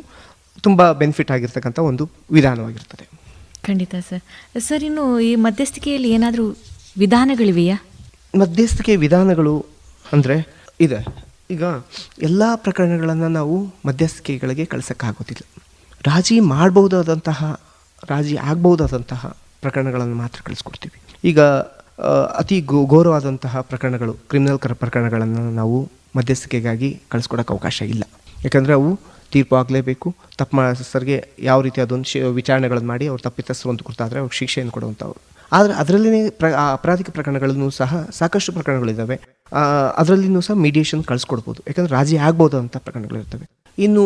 ತುಂಬ ಬೆನಿಫಿಟ್ ಆಗಿರ್ತಕ್ಕಂಥ ಒಂದು ವಿಧಾನವಾಗಿರ್ತದೆ. ಖಂಡಿತ ಸರ್. ಸರ್ ಇನ್ನು ಈ ಮಧ್ಯಸ್ಥಿಕೆಯಲ್ಲಿ ಏನಾದರೂ ವಿಧಾನಗಳಿವೆಯಾ? ಮಧ್ಯಸ್ಥಿಕೆ ವಿಧಾನಗಳು ಅಂದರೆ ಇದೆ. ಈಗ ಎಲ್ಲ ಪ್ರಕರಣಗಳನ್ನು ನಾವು ಮಧ್ಯಸ್ಥಿಕೆಗಳಿಗೆ ಕಳಿಸೋಕ್ಕಾಗೋದಿಲ್ಲ. ರಾಜಿ ಮಾಡ್ಬೋದಾದಂತಹ ರಾಜಿ ಆಗ್ಬೋದಾದಂತಹ ಪ್ರಕರಣಗಳನ್ನು ಮಾತ್ರ ಕಳಿಸ್ಕೊಡ್ತೀವಿ. ಈಗ ಅತಿ ಗೋ, ಘೋರವಾದಂತಹ ಪ್ರಕರಣಗಳು, ಕ್ರಿಮಿನಲ್ ಕರ, ಪ್ರಕರಣಗಳನ್ನು ನಾವು ಮಧ್ಯಸ್ಥಿಕೆಗಾಗಿ ಕಳಿಸ್ಕೊಡೋಕೆ ಅವಕಾಶ ಇಲ್ಲ. ಯಾಕಂದರೆ ಅವು ತೀರ್ಪು ಆಗಲೇಬೇಕು. ತಪ್ಪು ಮಾಡಿಸರಿಗೆ ಯಾವ ರೀತಿ ಅದೊಂದು ಶಿ ವಿಚಾರಣೆಗಳನ್ನು ಮಾಡಿ ಅವ್ರು ತಪ್ಪಿತಸ್ಥರು ಅಂತ ಗುರ್ತಾದರೆ ಅವ್ರಿಗೆ ಶಿಕ್ಷೆಯನ್ನು ಕೊಡುವಂಥವ್ರು. ಆದರೆ ಅದರಲ್ಲೇ ಪ್ರ ಅಪರಾಧಿಕ ಪ್ರಕರಣಗಳನ್ನು ಸಹ ಸಾಕಷ್ಟು ಪ್ರಕರಣಗಳಿದ್ದಾವೆ ಅದರಲ್ಲಿನೂ ಸಹ ಮೀಡಿಯೇಷನ್ ಕಳಿಸ್ಕೊಡ್ಬೋದು. ಯಾಕಂದರೆ ರಾಜಿ ಆಗ್ಬೋದು ಅಂತ ಪ್ರಕರಣಗಳಿರ್ತವೆ ಇನ್ನು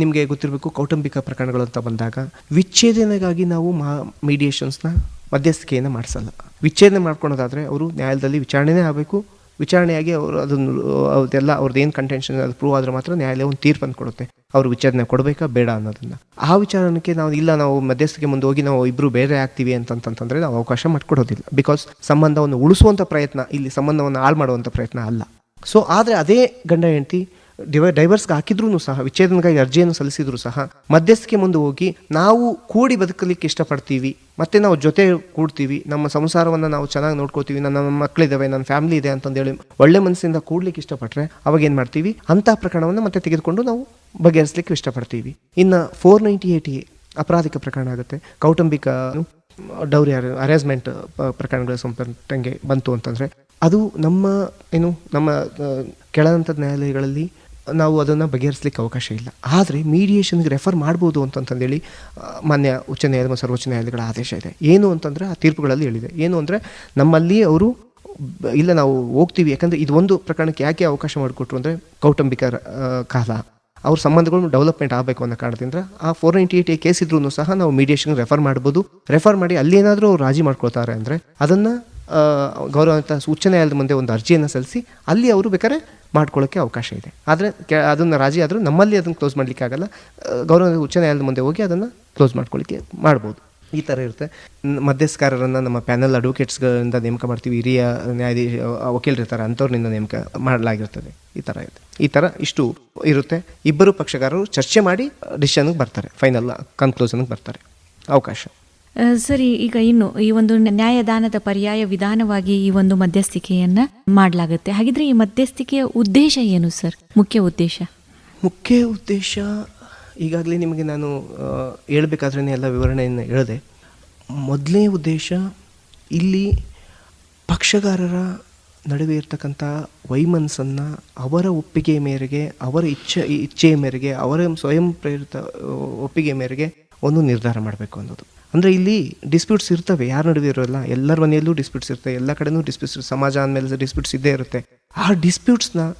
ನಿಮಗೆ ಗೊತ್ತಿರಬೇಕು ಕೌಟುಂಬಿಕ ಪ್ರಕರಣಗಳು ಅಂತ ಬಂದಾಗ, ವಿಚ್ಛೇದನೆಗಾಗಿ ನಾವು ಮಾ ಮೀಡಿಯೇಷನ್ಸ್ನ ಮಧ್ಯಸ್ಥಿಕೆಯನ್ನು ಮಾಡಿಸಲ್ಲ. ವಿಚ್ಛೇದನೆ ಮಾಡ್ಕೊಳೋದಾದರೆ ಅವರು ನ್ಯಾಯಾಲಯದಲ್ಲಿ ವಿಚಾರಣೆನೇ ಆಗಬೇಕು ವಿಚಾರಣೆಯಾಗಿ ಅವರು ಅದನ್ನು, ಅದೆಲ್ಲ ಅವ್ರದ್ದು ಏನು ಕಂಟೆನ್ಷನ್ ಅದು ಪ್ರೂವ್ ಆದರೆ ಮಾತ್ರ ನ್ಯಾಯಾಲಯ ಒಂದು ತೀರ್ಪನ್ನು ಕೊಡುತ್ತೆ. ಅವ್ರು ವಿಚಾರಣೆ ಕೊಡಬೇಕಾ, ಬೇಡ ಅನ್ನೋದನ್ನು. ಆ ವಿಚಾರಣಕ್ಕೆ ನಾವು, ಇಲ್ಲ ನಾವು ಮಧ್ಯಸ್ಥಿಕೆ ಮುಂದೆ ಹೋಗಿ ನಾವು ಇಬ್ಬರು ಬೇರೆ ಆಗ್ತೀವಿ ಅಂತಂತಂತಂದರೆ ನಾವು ಅವಕಾಶ ಮಾಡಿಕೊಡೋದಿಲ್ಲ. ಬಿಕಾಸ್ ಸಂಬಂಧವನ್ನು ಉಳಿಸುವಂಥ ಪ್ರಯತ್ನ, ಇಲ್ಲಿ ಸಂಬಂಧವನ್ನು ಹಾಳು ಮಾಡುವಂಥ ಪ್ರಯತ್ನ ಅಲ್ಲ. ಸೊ ಆದರೆ ಅದೇ ಗಂಡ ಹೆಂಡತಿ ಡಿವೈ ಡೈವರ್ಸ್ಗೆ ಹಾಕಿದ್ರೂ ಸಹ, ವಿಚ್ಛೇದನಕ್ಕಾಗಿ ಅರ್ಜಿಯನ್ನು ಸಲ್ಲಿಸಿದ್ರು ಸಹ, ಮಧ್ಯಸ್ಥಿಕೆ ಮುಂದೆ ಹೋಗಿ ನಾವು ಕೂಡಿ ಬದುಕಲಿಕ್ಕೆ ಇಷ್ಟಪಡ್ತೀವಿ, ಮತ್ತೆ ನಾವು ಜೊತೆ ಕೂಡ್ತೀವಿ, ನಮ್ಮ ಸಂಸಾರವನ್ನು ನಾವು ಚೆನ್ನಾಗಿ ನೋಡ್ಕೋತೀವಿ, ನನ್ನ ಮಕ್ಕಳಿದ್ದಾವೆ ನನ್ನ ಫ್ಯಾಮಿಲಿ ಇದೆ ಅಂತಂದೇಳಿ ಒಳ್ಳೆ ಮನಸ್ಸಿಂದ ಕೂಡ್ಲಿಕ್ಕೆ ಇಷ್ಟಪಟ್ಟರೆ ಅವಾಗ ಏನು ಮಾಡ್ತೀವಿ? ಅಂತಹ ಪ್ರಕರಣವನ್ನು ಮತ್ತೆ ತೆಗೆದುಕೊಂಡು ನಾವು ಬಗೆಹರಿಸಲಿಕ್ಕೆ ಇಷ್ಟಪಡ್ತೀವಿ. ಇನ್ನು ಫೋರ್ ನೈಂಟಿ ಏಯ್ಟಿ ಅಪರಾಧಿಕ ಪ್ರಕರಣ ಆಗುತ್ತೆ. ಕೌಟುಂಬಿಕ ಡೌರಿ ಅರೇಂಜ್ಮೆಂಟ್ ಪ್ರಕರಣಗಳ ಸಂಪರ್ಕಂಗೆ ಬಂತು ಅಂತಂದರೆ, ಅದು ನಮ್ಮ, ಏನು, ನಮ್ಮ ಕೆಳಹಂತದ ನ್ಯಾಯಾಲಯಗಳಲ್ಲಿ ನಾವು ಅದನ್ನು ಬಗೆಹರಿಸಲಿಕ್ಕೆ ಅವಕಾಶ ಇಲ್ಲ. ಆದರೆ ಮೀಡಿಯೇಷನ್ಗೆ ರೆಫರ್ ಮಾಡ್ಬೋದು ಅಂತಂತಂದೇಳಿ ಮಾನ್ಯ ಉಚ್ಚ ನ್ಯಾಯಾಲಯ ಸರ್ವೋಚ್ಚ ನ್ಯಾಯಾಲಯಗಳ ಆದೇಶ ಇದೆ. ಏನು ಅಂತಂದರೆ ಆ ತೀರ್ಪುಗಳಲ್ಲಿ ಹೇಳಿದೆ. ಏನು ಅಂದರೆ ನಮ್ಮಲ್ಲಿ ಅವರು ಇಲ್ಲ ನಾವು ಹೋಗ್ತೀವಿ. ಯಾಕಂದರೆ ಇದು ಒಂದು ಪ್ರಕರಣಕ್ಕೆ ಯಾಕೆ ಅವಕಾಶ ಮಾಡಿಕೊಟ್ರು ಅಂದರೆ ಕೌಟುಂಬಿಕ ಕಾಲ. ಅವ್ರ ಸಂಬಂಧಗಳು ಡೆವಲಪ್ಮೆಂಟ್ ಆಗಬೇಕು ಅನ್ನೋ ಕಾರಣದಿಂದ ಆ four ninety eight A case ಇದ್ರೂ ಸಹ ನಾವು ಮೀಡಿಯೇಷನ್ಗೆ ರೆಫರ್ ಮಾಡ್ಬೋದು. ರೆಫರ್ ಮಾಡಿ ಅಲ್ಲಿ ಏನಾದರೂ ಅವ್ರು ರಾಜಿ ಮಾಡ್ಕೊಳ್ತಾರೆ ಅಂದರೆ ಅದನ್ನು ಗೌರವಂತ ಉಚ್ಚ ನ್ಯಾಯಾಲಯದ ಮುಂದೆ ಒಂದು ಅರ್ಜಿಯನ್ನು ಸಲ್ಲಿಸಿ ಅಲ್ಲಿ ಅವರು ಬೇಕಾದ್ರೆ ಮಾಡ್ಕೊಳ್ಳೋಕ್ಕೆ ಅವಕಾಶ ಇದೆ. ಆದರೆ ಕೆ, ಅದನ್ನು ರಾಜಿ ಆದರೂ ನಮ್ಮಲ್ಲಿ ಅದನ್ನು ಕ್ಲೋಸ್ ಮಾಡಲಿಕ್ಕೆ ಆಗಲ್ಲ. ಗೌರವ ಉಚ್ಚ ನ್ಯಾಯಾಲಯದ ಮುಂದೆ ಹೋಗಿ ಅದನ್ನು ಕ್ಲೋಸ್ ಮಾಡ್ಕೊಳ್ಳಿಕ್ಕೆ ಮಾಡ್ಬೋದು. ಈ ಥರ ಇರುತ್ತೆ. ಮಧ್ಯಸ್ಥಗಾರರನ್ನು ನಮ್ಮ ಪ್ಯಾನಲ್ ಅಡ್ವೊಕೇಟ್ಸ್ಗಳಿಂದ ನೇಮಕ ಮಾಡ್ತೀವಿ. ಹಿರಿಯ ನ್ಯಾಯಾಧೀಶ ವಕೀಲರು ಇರ್ತಾರೆ, ಅಂಥವ್ರನಿಂದ ನೇಮಕ ಮಾಡಲಾಗಿರ್ತದೆ. ಈ ಥರ ಇದೆ ಈ ಥರ ಇಷ್ಟು ಇರುತ್ತೆ. ಇಬ್ಬರು ಪಕ್ಷಗಾರರು ಚರ್ಚೆ ಮಾಡಿ ಡಿಸಿಷನ್ಗೆ ಬರ್ತಾರೆ. ಫೈನಲ್ ಕನ್ಕ್ಲೂಷನ್ಗೆ ಬರ್ತಾರೆ. ಅವಕಾಶ. ಸರಿ, ಈಗ ಇನ್ನು ಈ ಒಂದು ನ್ಯಾಯದಾನದ ಪರ್ಯಾಯ ವಿಧಾನವಾಗಿ ಈ ಒಂದು ಮಧ್ಯಸ್ಥಿಕೆಯನ್ನ ಮಾಡಲಾಗುತ್ತೆ. ಹಾಗಿದ್ರೆ ಈ ಮಧ್ಯಸ್ಥಿಕೆಯ ಉದ್ದೇಶ ಏನು ಸರ್? ಮುಖ್ಯ ಉದ್ದೇಶ? ಮುಖ್ಯ ಉದ್ದೇಶ, ಈಗಾಗಲೇ ನಿಮಗೆ ನಾನು ಹೇಳ್ಬೇಕಾದ್ರೇ ಎಲ್ಲ ವಿವರಣೆಯನ್ನು ಹೇಳಿದೆ. ಮೊದಲನೇ ಉದ್ದೇಶ, ಇಲ್ಲಿ ಪಕ್ಷಗಾರರ ನಡುವೆ ಇರ್ತಕ್ಕಂಥ ವೈಮನಸ್ಸನ್ನು ಅವರ ಒಪ್ಪಿಗೆ ಮೇರೆಗೆ, ಅವರ ಇಚ್ಛೆ, ಇಚ್ಛೆಯ ಮೇರೆಗೆ, ಅವರ ಸ್ವಯಂ ಪ್ರೇರಿತ ಒಪ್ಪಿಗೆ ಮೇರೆಗೆ ಒಂದು ನಿರ್ಧಾರ ಮಾಡಬೇಕು ಅನ್ನೋದು. ಅಂದರೆ ಇಲ್ಲಿ ಡಿಸ್ಪ್ಯೂಟ್ಸ್ ಇರ್ತವೆ. ಯಾರ ನಡುವೆ ಇರೋಲ್ಲ? ಎಲ್ಲರ ಮನೆಯಲ್ಲೂ ಡಿಸ್ಪ್ಯೂಟ್ಸ್ ಇರ್ತವೆ. ಎಲ್ಲ ಕಡೆನೂ ಡಿಸ್ಪ್ಯೂಟ್ಸ್ ಸಮಾಜ ಅಂದಮೇಲೆ ಡಿಸ್ಪ್ಯೂಟ್ಸ್ ಇದ್ದೇ ಇರುತ್ತೆ. ಆ ಡಿಸ್ಪ್ಯೂಟ್ಸ್ನ